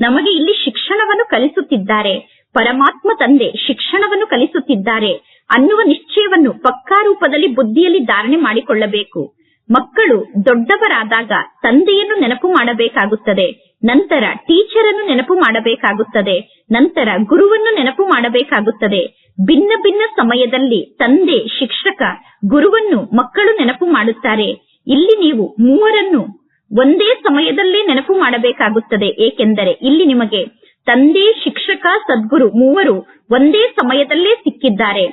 ನಮಗೆ ಇಲ್ಲಿ ಶಿಕ್ಷಣವನ್ನು ಕಲಿಸುತ್ತಿದ್ದಾರೆ, ಪರಮಾತ್ಮ ತಂದೆ ಶಿಕ್ಷಣವನ್ನು ಕಲಿಸುತ್ತಿದ್ದಾರೆ ಅನ್ನುವ ನಿಶ್ಚಯವನ್ನು ಪಕ್ಕಾ ರೂಪದಲ್ಲಿ ಬುದ್ಧಿಯಲ್ಲಿ ಧಾರಣೆ ಮಾಡಿಕೊಳ್ಳಬೇಕು. ಮಕ್ಕಳು ದೊಡ್ಡವರಾದಾಗ ತಂದೆಯನ್ನು ನೆನಪು ಮಾಡಬೇಕಾಗುತ್ತದೆ, ನಂತರ ಟೀಚರ್ ಅನ್ನು ನೆನಪು ಮಾಡಬೇಕಾಗುತ್ತದೆ, ನಂತರ ಗುರುವನ್ನು ನೆನಪು ಮಾಡಬೇಕಾಗುತ್ತದೆ. ಭಿನ್ನ ಭಿನ್ನ ಸಮಯದಲ್ಲಿ ತಂದೆ, ಶಿಕ್ಷಕ, ಗುರುವನ್ನು ಮಕ್ಕಳು ನೆನಪು ಮಾಡುತ್ತಾರೆ. ಇಲ್ಲಿ ನೀವು ಮೂವರನ್ನು ಒಂದೇ ಸಮಯದಲ್ಲೇ ನೆನಪು ಮಾಡಬೇಕಾಗುತ್ತದೆ, ಏಕೆಂದರೆ ಇಲ್ಲಿ ನಿಮಗೆ ತಂದೆ ಶಿಕ್ಷಕ ಸದ್ಗುರು ಮೂವರು ಒಂದೇ ಸಮಯದಲ್ಲೇ ಸಿಕ್ಕಿದ್ದಾರೆ.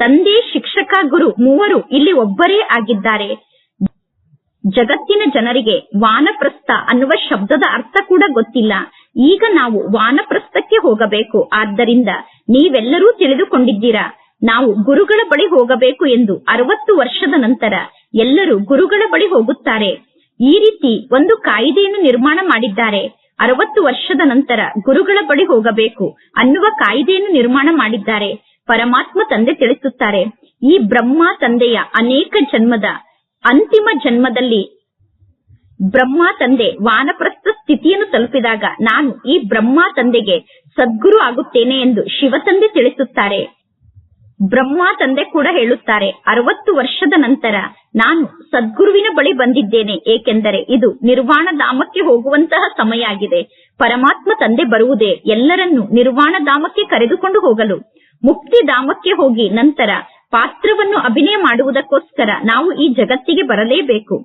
ತಂದೆ ಶಿಕ್ಷಕ ಗುರು ಮೂವರು ಇಲ್ಲಿ ಒಬ್ಬರೇ ಆಗಿದ್ದಾರೆ. ಜಗತ್ತಿನ ಜನರಿಗೆ ವಾನಪ್ರಸ್ಥ ಅನ್ನುವ ಶಬ್ದದ ಅರ್ಥ ಕೂಡ ಗೊತ್ತಿಲ್ಲ. ಈಗ ನಾವು ವಾನಪ್ರಸ್ಥಕ್ಕೆ ಹೋಗಬೇಕು. ಆದ್ದರಿಂದ ನೀವೆಲ್ಲರೂ ತಿಳಿದುಕೊಂಡಿದ್ದೀರಾ? ನಾವು ಗುರುಗಳ ಬಳಿ ಹೋಗಬೇಕು ಎಂದು ಅರವತ್ತು ವರ್ಷದ ನಂತರ ಎಲ್ಲರೂ ಗುರುಗಳ ಬಳಿ ಹೋಗುತ್ತಾರೆ. ಈ ರೀತಿ ಒಂದು ಕಾಯಿದೆಯನ್ನು ನಿರ್ಮಾಣ ಮಾಡಿದ್ದಾರೆ. ಅರವತ್ತು ವರ್ಷದ ನಂತರ ಗುರುಗಳ ಬಳಿ ಹೋಗಬೇಕು ಅನ್ನುವ ಕಾಯಿದೆಯನ್ನು ನಿರ್ಮಾಣ ಮಾಡಿದ್ದಾರೆ. ಪರಮಾತ್ಮ ತಂದೆ ತಿಳಿಸುತ್ತಾರೆ, ಈ ಬ್ರಹ್ಮ ತಂದೆಯ ಅನೇಕ ಜನ್ಮದ ಅಂತಿಮ ಜನ್ಮದಲ್ಲಿ ಬ್ರಹ್ಮ ತಂದೆ ವಾನಪ್ರಸ್ಥ ಸ್ಥಿತಿಯನ್ನು ತಲುಪಿದಾಗ ನಾನು ಈ ಬ್ರಹ್ಮ ತಂದೆಗೆ ಸದ್ಗುರು ಆಗುತ್ತೇನೆ ಎಂದು ಶಿವ ತಂದೆ ತಿಳಿಸುತ್ತಾರೆ. ಬ್ರಹ್ಮ ತಂದೆ ಕೂಡ ಹೇಳುತ್ತಾರೆ, ಅರವತ್ತು ವರ್ಷದ ನಂತರ ನಾನು ಸದ್ಗುರುವಿನ ಬಳಿ ಬಂದಿದ್ದೇನೆ, ಏಕೆಂದರೆ ಇದು ನಿರ್ವಾಣ ಧಾಮಕ್ಕೆ ಹೋಗುವಂತಹ ಸಮಯ ಆಗಿದೆ ಪರಮಾತ್ಮ ತಂದೆ ಬರುವುದೇ ಎಲ್ಲರನ್ನು ನಿರ್ವಾಣ ಧಾಮಕ್ಕೆ ಕರೆದುಕೊಂಡು ಹೋಗಲು. ಮುಕ್ತಿ ಧಾಮಕ್ಕೆ ಹೋಗಿ ನಂತರ ಪಾತ್ರವನ್ನು ಅಭಿನಯ ಮಾಡುವುದಕ್ಕೋಸ್ಕರ ನಾವು ಈ ಜಗತ್ತಿಗೆ ಬರಲೇಬೇಕು.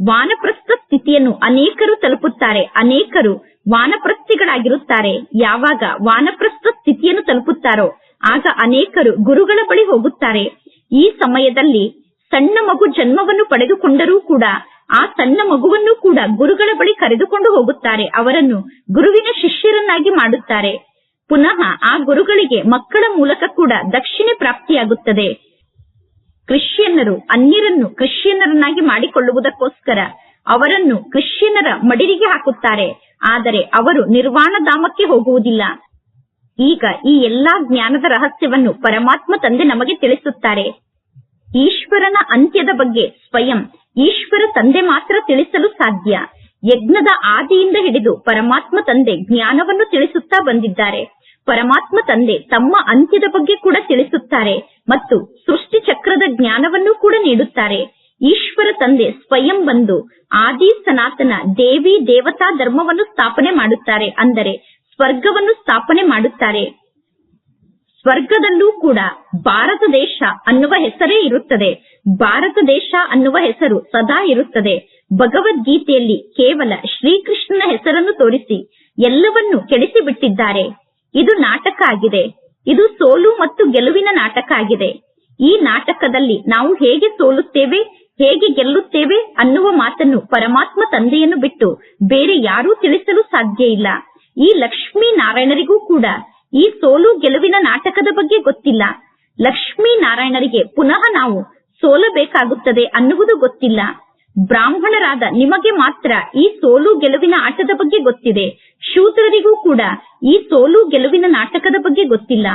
ವಾನಪ್ರಸ್ಥ ಸ್ಥಿತಿಯನ್ನು ಅನೇಕರು ತಲುಪುತ್ತಾರೆ, ಅನೇಕರು ವಾನಪ್ರಸ್ಥಿಗಳಾಗಿರುತ್ತಾರೆ. ಯಾವಾಗ ವಾನಪ್ರಸ್ಥ ಸ್ಥಿತಿಯನ್ನು ತಲುಪುತ್ತಾರೋ ಆಗ ಅನೇಕರು ಗುರುಗಳ ಬಳಿ ಹೋಗುತ್ತಾರೆ. ಈ ಸಮಯದಲ್ಲಿ ಸಣ್ಣ ಮಗು ಜನ್ಮವನ್ನು ಪಡೆದುಕೊಂಡರೂ ಕೂಡ ಆ ಸಣ್ಣ ಮಗುವನ್ನು ಕೂಡ ಗುರುಗಳ ಬಳಿ ಕರೆದುಕೊಂಡು ಹೋಗುತ್ತಾರೆ. ಅವರನ್ನು ಗುರುವಿನ ಶಿಷ್ಯರನ್ನಾಗಿ ಮಾಡುತ್ತಾರೆ. ಪುನಃ ಆ ಗುರುಗಳಿಗೆ ಮಕ್ಕಳ ಮೂಲಕ ಕೂಡ ದಕ್ಷಿಣೆ ಪ್ರಾಪ್ತಿಯಾಗುತ್ತದೆ. ಕ್ರಿಶ್ಚಿಯನ್ನರು ಅನ್ಯರನ್ನು ಕ್ರಿಶ್ಚಿಯನ್ನರನ್ನಾಗಿ ಮಾಡಿಕೊಳ್ಳುವುದಕ್ಕೋಸ್ಕರ ಅವರನ್ನು ಕ್ರಿಶ್ಚಿಯನ್ನರ ಮಡಿಲಿಗೆ ಹಾಕುತ್ತಾರೆ. ಆದರೆ ಅವರು ನಿರ್ವಾಣ ಧಾಮಕ್ಕೆ ಹೋಗುವುದಿಲ್ಲ. ಈಗ ಈ ಎಲ್ಲಾ ಜ್ಞಾನದ ರಹಸ್ಯವನ್ನು ಪರಮಾತ್ಮ ತಂದೆ ನಮಗೆ ತಿಳಿಸುತ್ತಾರೆ. ಈಶ್ವರನ ಅಂತ್ಯದ ಬಗ್ಗೆ ಸ್ವಯಂ ಈಶ್ವರ ತಂದೆ ಮಾತ್ರ ತಿಳಿಸಲು ಸಾಧ್ಯ. ಯಜ್ಞದ ಆದಿಯಿಂದ ಹಿಡಿದು ಪರಮಾತ್ಮ ತಂದೆ ಜ್ಞಾನವನ್ನು ತಿಳಿಸುತ್ತಾ ಬಂದಿದ್ದಾರೆ. ಪರಮಾತ್ಮ ತಂದೆ ತಮ್ಮ ಅಂತ್ಯದ ಬಗ್ಗೆ ಕೂಡ ತಿಳಿಸುತ್ತಾರೆ ಮತ್ತು ಸೃಷ್ಟಿ ಚಕ್ರದ ಜ್ಞಾನವನ್ನು ಕೂಡ ನೀಡುತ್ತಾರೆ. ಈಶ್ವರ ತಂದೆ ಸ್ವಯಂ ಬಂದು ಆದಿ ಸನಾತನ ದೇವಿ ದೇವತಾ ಧರ್ಮವನ್ನು ಸ್ಥಾಪನೆ ಮಾಡುತ್ತಾರೆ. ಅಂದರೆ ಸ್ವರ್ಗವನ್ನು ಸ್ಥಾಪನೆ ಮಾಡುತ್ತಾರೆ. ಸ್ವರ್ಗದಲ್ಲೂ ಕೂಡ ಭಾರತ ದೇಶ ಅನ್ನುವ ಹೆಸರೇ ಇರುತ್ತದೆ. ಭಾರತ ದೇಶ ಅನ್ನುವ ಹೆಸರು ಸದಾ ಇರುತ್ತದೆ. ಭಗವದ್ಗೀತೆಯಲ್ಲಿ ಕೇವಲ ಶ್ರೀಕೃಷ್ಣನ ಹೆಸರನ್ನು ತೋರಿಸಿ ಎಲ್ಲವನ್ನು ಕೆಡಿಸಿ ಬಿಟ್ಟಿದ್ದಾರೆ ಇದು ನಾಟಕ ಆಗಿದೆ. ಇದು ಸೋಲು ಮತ್ತು ಗೆಲುವಿನ ನಾಟಕ ಆಗಿದೆ. ಈ ನಾಟಕದಲ್ಲಿ ನಾವು ಹೇಗೆ ಸೋಲುತ್ತೇವೆ, ಹೇಗೆ ಗೆಲ್ಲುತ್ತೇವೆ ಅನ್ನುವ ಮಾತನ್ನು ಪರಮಾತ್ಮ ತಂದೆಯನ್ನು ಬಿಟ್ಟು ಬೇರೆ ಯಾರೂ ತಿಳಿಸಲು ಸಾಧ್ಯ ಇಲ್ಲ. ಈ ಲಕ್ಷ್ಮೀ ನಾರಾಯಣರಿಗೂ ಕೂಡ ಈ ಸೋಲು ಗೆಲುವಿನ ನಾಟಕದ ಬಗ್ಗೆ ಗೊತ್ತಿಲ್ಲ. ಲಕ್ಷ್ಮೀ ನಾರಾಯಣರಿಗೆ ಪುನಃ ನಾವು ಸೋಲಬೇಕಾಗುತ್ತದೆ ಅನ್ನುವುದು ಗೊತ್ತಿಲ್ಲ. ಬ್ರಾಹ್ಮಣರಾದ ನಿಮಗೆ ಮಾತ್ರ ಈ ಸೋಲು ಗೆಲುವಿನ ಆಟದ ಬಗ್ಗೆ ಗೊತ್ತಿದೆ. ಶೂದ್ರರಿಗೂ ಕೂಡ ಈ ಸೋಲು ಗೆಲುವಿನ ನಾಟಕದ ಬಗ್ಗೆ ಗೊತ್ತಿಲ್ಲ.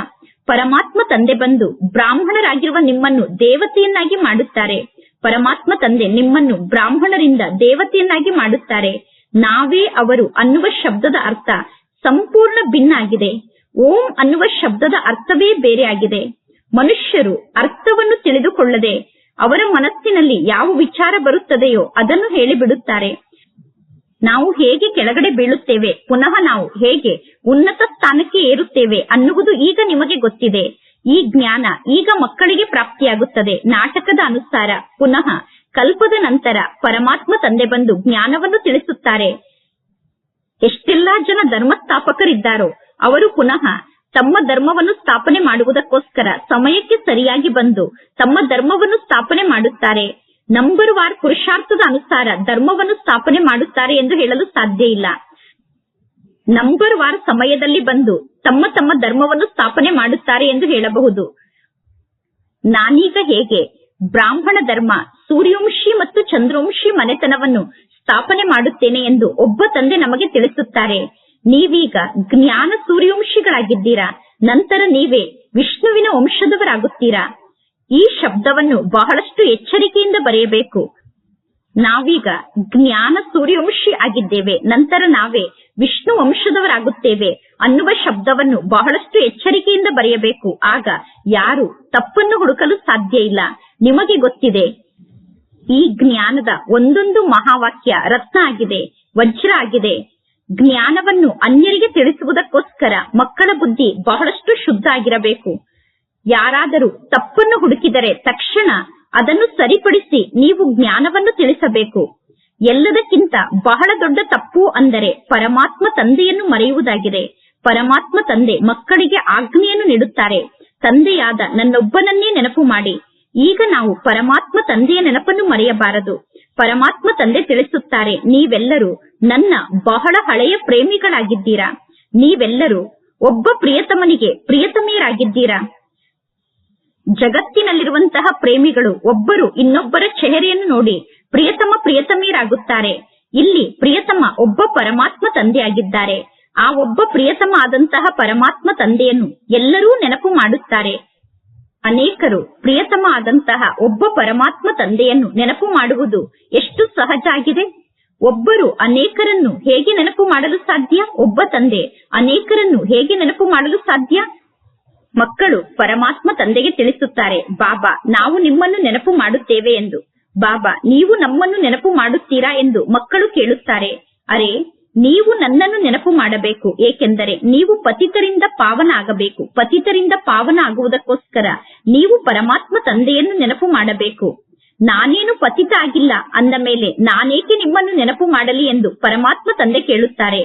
ಪರಮಾತ್ಮ ತಂದೆ ಬಂದು ಬ್ರಾಹ್ಮಣರಾಗಿರುವ ನಿಮ್ಮನ್ನು ದೇವತೆಯನ್ನಾಗಿ ಮಾಡುತ್ತಾರೆ. ಪರಮಾತ್ಮ ತಂದೆ ನಿಮ್ಮನ್ನು ಬ್ರಾಹ್ಮಣರಿಂದ ದೇವತೆಯನ್ನಾಗಿ ಮಾಡುತ್ತಾರೆ. ನಾವೇ ಅವರು ಅನ್ನುವ ಶಬ್ದದ ಅರ್ಥ ಸಂಪೂರ್ಣ ಭಿನ್ನ ಆಗಿದೆ ಓಂ ಅನ್ನುವ ಶಬ್ದದ ಅರ್ಥವೇ ಬೇರೆ ಆಗಿದೆ ಮನುಷ್ಯರು ಅರ್ಥವನ್ನು ತಿಳಿದುಕೊಳ್ಳದೆ ಅವರ ಮನಸ್ಸಿನಲ್ಲಿ ಯಾವ ವಿಚಾರ ಬರುತ್ತದೆಯೋ ಅದನ್ನು ಹೇಳಿಬಿಡುತ್ತಾರೆ. ನಾವು ಹೇಗೆ ಕೆಳಗಡೆ ಬೀಳುತ್ತೇವೆ, ಪುನಃ ನಾವು ಹೇಗೆ ಉನ್ನತ ಸ್ಥಾನಕ್ಕೆ ಏರುತ್ತೇವೆ ಅನ್ನುವುದು ಈಗ ನಿಮಗೆ ಗೊತ್ತಿದೆ. ಈ ಜ್ಞಾನ ಈಗ ಮಕ್ಕಳಿಗೆ ಪ್ರಾಪ್ತಿಯಾಗುತ್ತದೆ, ನಾಟಕದ ಅನುಸಾರ. ಪುನಃ ಕಲ್ಪದ ನಂತರ ಪರಮಾತ್ಮ ತಂದೆ ಬಂದು ಜ್ಞಾನವನ್ನು ತಿಳಿಸುತ್ತಾರೆ. ಎಷ್ಟೆಲ್ಲಾ ಜನ ಧರ್ಮಸ್ಥಾಪಕರಿದ್ದಾರೋ ಅವರು ಪುನಃ ತಮ್ಮ ಧರ್ಮವನ್ನು ಸ್ಥಾಪನೆ ಮಾಡುವುದಕ್ಕೋಸ್ಕರ ಸಮಯಕ್ಕೆ ಸರಿಯಾಗಿ ಬಂದು ತಮ್ಮ ಧರ್ಮವನ್ನು ಸ್ಥಾಪನೆ ಮಾಡುತ್ತಾರೆ. ನಂಬರ್ ವಾರ್ ಪುರುಷಾರ್ಥದ ಅನುಸಾರ ಧರ್ಮವನ್ನು ಸ್ಥಾಪನೆ ಮಾಡುತ್ತಾರೆ ಎಂದು ಹೇಳಲು ಸಾಧ್ಯ ಇಲ್ಲ. ನಂಬರ್ ವಾರ್ ಸಮಯದಲ್ಲಿ ಬಂದು ತಮ್ಮ ತಮ್ಮ ಧರ್ಮವನ್ನು ಸ್ಥಾಪನೆ ಮಾಡುತ್ತಾರೆ ಎಂದು ಹೇಳಬಹುದು. ನಾನೀಗ ಹೇಗೆ ಬ್ರಾಹ್ಮಣ ಧರ್ಮ ಸೂರ್ಯವಂಶಿ ಮತ್ತು ಚಂದ್ರವಂಶಿ ಮನೆತನವನ್ನು ಸ್ಥಾಪನೆ ಮಾಡುತ್ತೇನೆ ಎಂದು ಒಬ್ಬ ತಂದೆ ನಮಗೆ ತಿಳಿಸುತ್ತಾರೆ. ನೀವೀಗ ಜ್ಞಾನ ಸೂರ್ಯವಂಶಿಗಳಾಗಿದ್ದೀರಾ ನಂತರ ನೀವೇ ವಿಷ್ಣುವಿನ ವಂಶದವರಾಗುತ್ತೀರಾ? ಈ ಶಬ್ದವನ್ನು ಬಹಳಷ್ಟು ಎಚ್ಚರಿಕೆಯಿಂದ ಬರೆಯಬೇಕು. ನಾವೀಗ ಜ್ಞಾನ ಸೂರ್ಯವಂಶಿ ಆಗಿದ್ದೇವೆ. ನಂತರ ನಾವೇ ವಿಷ್ಣು ವಂಶದವರಾಗುತ್ತೇವೆ ಅನ್ನುವ ಶಬ್ದವನ್ನು ಬಹಳಷ್ಟು ಎಚ್ಚರಿಕೆಯಿಂದ ಬರೆಯಬೇಕು. ಆಗ ಯಾರು ತಪ್ಪನ್ನು ಹುಡುಕಲು ಸಾಧ್ಯ ಇಲ್ಲ. ನಿಮಗೆ ಗೊತ್ತಿದೆ ಈ ಜ್ಞಾನದ ಒಂದೊಂದು ಮಹಾವಾಕ್ಯ ರತ್ನ ಆಗಿದೆ, ವಜ್ರ ಆಗಿದೆ. ಜ್ಞಾನವನ್ನು ಅನ್ಯರಿಗೆ ತಿಳಿಸುವುದಕ್ಕೋಸ್ಕರ ಮಕ್ಕಳ ಬುದ್ಧಿ ಬಹಳಷ್ಟು ಶುದ್ಧ ಆಗಿರಬೇಕು. ಯಾರಾದರೂ ತಪ್ಪನ್ನು ಹುಡುಕಿದರೆ ತಕ್ಷಣ ಅದನ್ನು ಸರಿಪಡಿಸಿ ನೀವು ಜ್ಞಾನವನ್ನು ತಿಳಿಸಬೇಕು. ಎಲ್ಲದಕ್ಕಿಂತ ಬಹಳ ದೊಡ್ಡ ತಪ್ಪು ಅಂದರೆ ಪರಮಾತ್ಮ ತಂದೆಯನ್ನು ಮರೆಯುವುದಾಗಿದೆ. ಪರಮಾತ್ಮ ತಂದೆ ಮಕ್ಕಳಿಗೆ ಆಜ್ಞೆಯನ್ನು ನೀಡುತ್ತಾರೆ. ತಂದೆಯಾದ ನನ್ನೊಬ್ಬನನ್ನೇ ನೆನಪು ಮಾಡಿ. ಈಗ ನಾವು ಪರಮಾತ್ಮ ತಂದೆಯ ನೆನಪನ್ನು ಮರೆಯಬಾರದು. ಪರಮಾತ್ಮ ತಂದೆ ತಿಳಿಸುತ್ತಾರೆ, ನೀವೆಲ್ಲರೂ ನನ್ನ ಬಹಳ ಹಳೆಯ ಪ್ರೇಮಿಗಳಾಗಿದ್ದೀರಾ. ನೀವೆಲ್ಲರೂ ಒಬ್ಬ ಪ್ರಿಯತಮನಿಗೆ ಪ್ರಿಯತಮೆಯರಾಗಿದ್ದೀರಾ. ಜಗತ್ತಿನಲ್ಲಿರುವಂತಹ ಪ್ರೇಮಿಗಳು ಒಬ್ಬರು ಇನ್ನೊಬ್ಬರ ಚೆಹರೆಯನ್ನು ನೋಡಿ ಪ್ರಿಯತಮ ಪ್ರಿಯತಮೆಯರಾಗುತ್ತಾರೆ. ಇಲ್ಲಿ ಪ್ರಿಯತಮ ಒಬ್ಬ ಪರಮಾತ್ಮ ತಂದೆಯಾಗಿದ್ದಾರೆ. ಆ ಒಬ್ಬ ಪ್ರಿಯತಮ ಆದಂತಹ ಪರಮಾತ್ಮ ತಂದೆಯನ್ನು ಎಲ್ಲರೂ ನೆನಪು ಮಾಡುತ್ತಾರೆ. ಅನೇಕರು ಪ್ರಿಯತಮ ಆದಂತಹ ಒಬ್ಬ ಪರಮಾತ್ಮ ತಂದೆಯನ್ನು ನೆನಪು ಮಾಡುವುದು ಎಷ್ಟು ಸಹಜ ಆಗಿದೆ ಒಬ್ಬರು ಅನೇಕರನ್ನು ಹೇಗೆ ನೆನಪು ಮಾಡಲು ಸಾಧ್ಯ? ಒಬ್ಬ ತಂದೆ ಅನೇಕರನ್ನು ಹೇಗೆ ನೆನಪು ಮಾಡಲು ಸಾಧ್ಯ? ಮಕ್ಕಳು ಪರಮಾತ್ಮ ತಂದೆಗೆ ತಿಳಿಸುತ್ತಾರೆ, ಬಾಬಾ, ನಾವು ನಿಮ್ಮನ್ನು ನೆನಪು ಮಾಡುತ್ತೇವೆ ಎಂದು. ಬಾಬಾ, ನೀವು ನಮ್ಮನ್ನು ನೆನಪು ಮಾಡುತ್ತೀರಾ ಎಂದು ಮಕ್ಕಳು ಕೇಳುತ್ತಾರೆ. ಅರೆ ನೀವು ನನ್ನನ್ನು ನೆನಪು ಮಾಡಬೇಕು. ಏಕೆಂದರೆ ನೀವು ಪತಿತರಿಂದ ಪಾವನ ಆಗಬೇಕು ಪತಿತರಿಂದ ಪಾವನ ಆಗುವುದಕ್ಕೋಸ್ಕರ ನೀವು ಪರಮಾತ್ಮ ತಂದೆಯನ್ನು ನೆನಪು ಮಾಡಬೇಕು. ನಾನೇನು ಪತಿತ ಆಗಿಲ್ಲ ಅಂದ ಮೇಲೆ ನಾನೇಕೆ ನಿಮ್ಮನ್ನು ನೆನಪು ಮಾಡಲಿ ಎಂದು ಪರಮಾತ್ಮ ತಂದೆ ಕೇಳುತ್ತಾರೆ.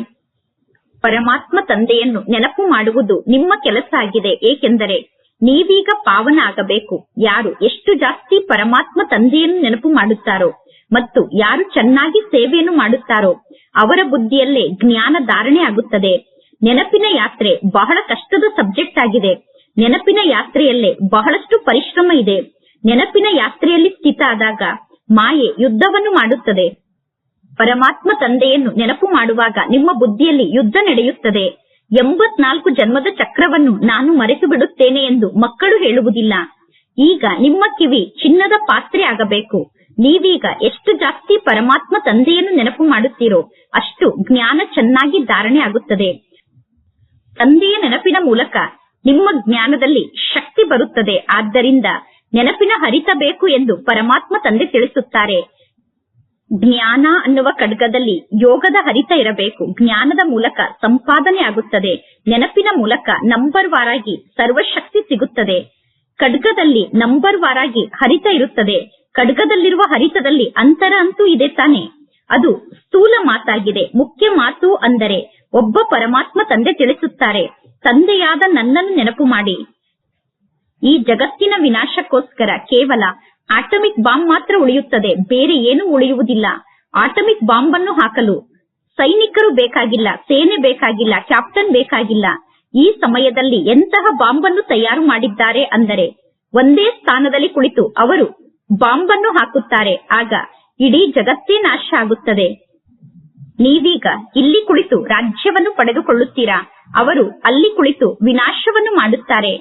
ಪರಮಾತ್ಮ ತಂದೆಯನ್ನು ನೆನಪು ಮಾಡುವುದು ನಿಮ್ಮ ಕೆಲಸ ಆಗಿದೆ. ಏಕೆಂದರೆ ನೀವೀಗ ಪಾವನ ಆಗಬೇಕು ಯಾರು ಎಷ್ಟು ಜಾಸ್ತಿ ಪರಮಾತ್ಮ ತಂದೆಯನ್ನು ನೆನಪು ಮಾಡುತ್ತಾರೋ ಮತ್ತು ಯಾರು ಚೆನ್ನಾಗಿ ಸೇವೆಯನ್ನು ಮಾಡುತ್ತಾರೋ ಅವರ ಬುದ್ಧಿಯಲ್ಲೇ ಜ್ಞಾನ ಧಾರಣೆ ಆಗುತ್ತದೆ. ನೆನಪಿನ ಯಾತ್ರೆ ಬಹಳ ಕಷ್ಟದ ಸಬ್ಜೆಕ್ಟ್ ಆಗಿದೆ. ನೆನಪಿನ ಯಾತ್ರೆಯಲ್ಲೇ ಬಹಳಷ್ಟು ಪರಿಶ್ರಮ ಇದೆ. ನೆನಪಿನ ಯಾತ್ರೆಯಲ್ಲಿ ಸ್ಥಿತ ಆದಾಗ ಮಾಯೆ ಯುದ್ಧವನ್ನು ಮಾಡುತ್ತದೆ. ಪರಮಾತ್ಮ ತಂದೆಯನ್ನು ನೆನಪು ಮಾಡುವಾಗ ನಿಮ್ಮ ಬುದ್ಧಿಯಲ್ಲಿ ಯುದ್ಧ ನಡೆಯುತ್ತದೆ. ಎಂಬತ್ನಾಲ್ಕು ಜನ್ಮದ ಚಕ್ರವನ್ನು ನಾನು ಮರೆತು ಬಿಡುತ್ತೇನೆ ಎಂದು ಮಕ್ಕಳು ಹೇಳುವುದಿಲ್ಲ. ಈಗ ನಿಮ್ಮ ಕಿವಿ ಚಿನ್ನದ ಪಾತ್ರೆ ಆಗಬೇಕು. ನೀವೀಗ ಎಷ್ಟು ಜಾಸ್ತಿ ಪರಮಾತ್ಮ ತಂದೆಯನ್ನು ನೆನಪು ಮಾಡುತ್ತೀರೋ ಅಷ್ಟು ಜ್ಞಾನ ಚೆನ್ನಾಗಿ ಧಾರಣೆ ಆಗುತ್ತದೆ. ತಂದೆಯ ನೆನಪಿನ ಮೂಲಕ ನಿಮ್ಮ ಜ್ಞಾನದಲ್ಲಿ ಶಕ್ತಿ ಬರುತ್ತದೆ. ಆದ್ದರಿಂದ ನೆನಪಿನ ಹರಿತ ಬೇಕು ಎಂದು ಪರಮಾತ್ಮ ತಂದೆ ತಿಳಿಸುತ್ತಾರೆ. ಜ್ಞಾನ ಅನ್ನುವ ಖಡ್ಗದಲ್ಲಿ ಯೋಗದ ಹರಿತ ಇರಬೇಕು. ಜ್ಞಾನದ ಮೂಲಕ ಸಂಪಾದನೆ ಆಗುತ್ತದೆ. ನೆನಪಿನ ಮೂಲಕ ನಂಬರ್ ವಾರಾಗಿ ಸರ್ವಶಕ್ತಿ ಸಿಗುತ್ತದೆ. ಖಡ್ಗದಲ್ಲಿ ನಂಬರ್ ವಾರಾಗಿ ಹರಿತ ಇರುತ್ತದೆ. ಖಡ್ಗದಲ್ಲಿರುವ ಹರಿತದಲ್ಲಿ ಅಂತರ ಅಂತೂ ಇದೆ ತಾನೆ. ಅದು ಸ್ಥೂಲ ಮಾತಾಗಿದೆ. ಮುಖ್ಯ ಮಾತು ಅಂದರೆ ಒಬ್ಬ ಪರಮಾತ್ಮ ತಂದೆ ತಿಳಿಸುತ್ತಾರೆ. ತಂದೆಯಾದ ನನ್ನನ್ನು ನೆನಪು ಮಾಡಿ. ಈ ಜಗತ್ತಿನ ವಿನಾಶಕ್ಕೋಸ್ಕರ ಕೇವಲ ಆಟಮಿಕ್ ಬಾಂಬ್ ಮಾತ್ರ ಉಳಿಯುತ್ತದೆ. ಬೇರೆ ಏನೂ ಉಳಿಯುವುದಿಲ್ಲ. ಆಟಮಿಕ್ ಬಾಂಬ್ ಅನ್ನು ಹಾಕಲು ಸೈನಿಕರು ಬೇಕಾಗಿಲ್ಲ, ಸೇನೆ ಬೇಕಾಗಿಲ್ಲ, ಕ್ಯಾಪ್ಟನ್ ಬೇಕಾಗಿಲ್ಲ. ಈ ಸಮಯದಲ್ಲಿ ಎಂತಹ ಬಾಂಬ್ ಅನ್ನು ತಯಾರು ಮಾಡಿದ್ದಾರೆ ಅಂದರೆ ಒಂದೇ ಸ್ಥಾನದಲ್ಲಿ ಕುಳಿತು ಅವರು ಬಾಂಬ್ ಅನ್ನು ಹಾಕುತ್ತಾರೆ. ಆಗ ಇಡೀ ಜಗತ್ತೇ ನಾಶ ಆಗುತ್ತದೆ ನೀವೀಗ ಇಲ್ಲಿ ಕುಳಿತು ರಾಜ್ಯವನ್ನು ಪಡೆದುಕೊಳ್ಳುತ್ತೀರಾ? ಅವರು ಅಲ್ಲಿ ಕುಳಿತು ವಿನಾಶವನ್ನು ಮಾಡುತ್ತಾರೆ.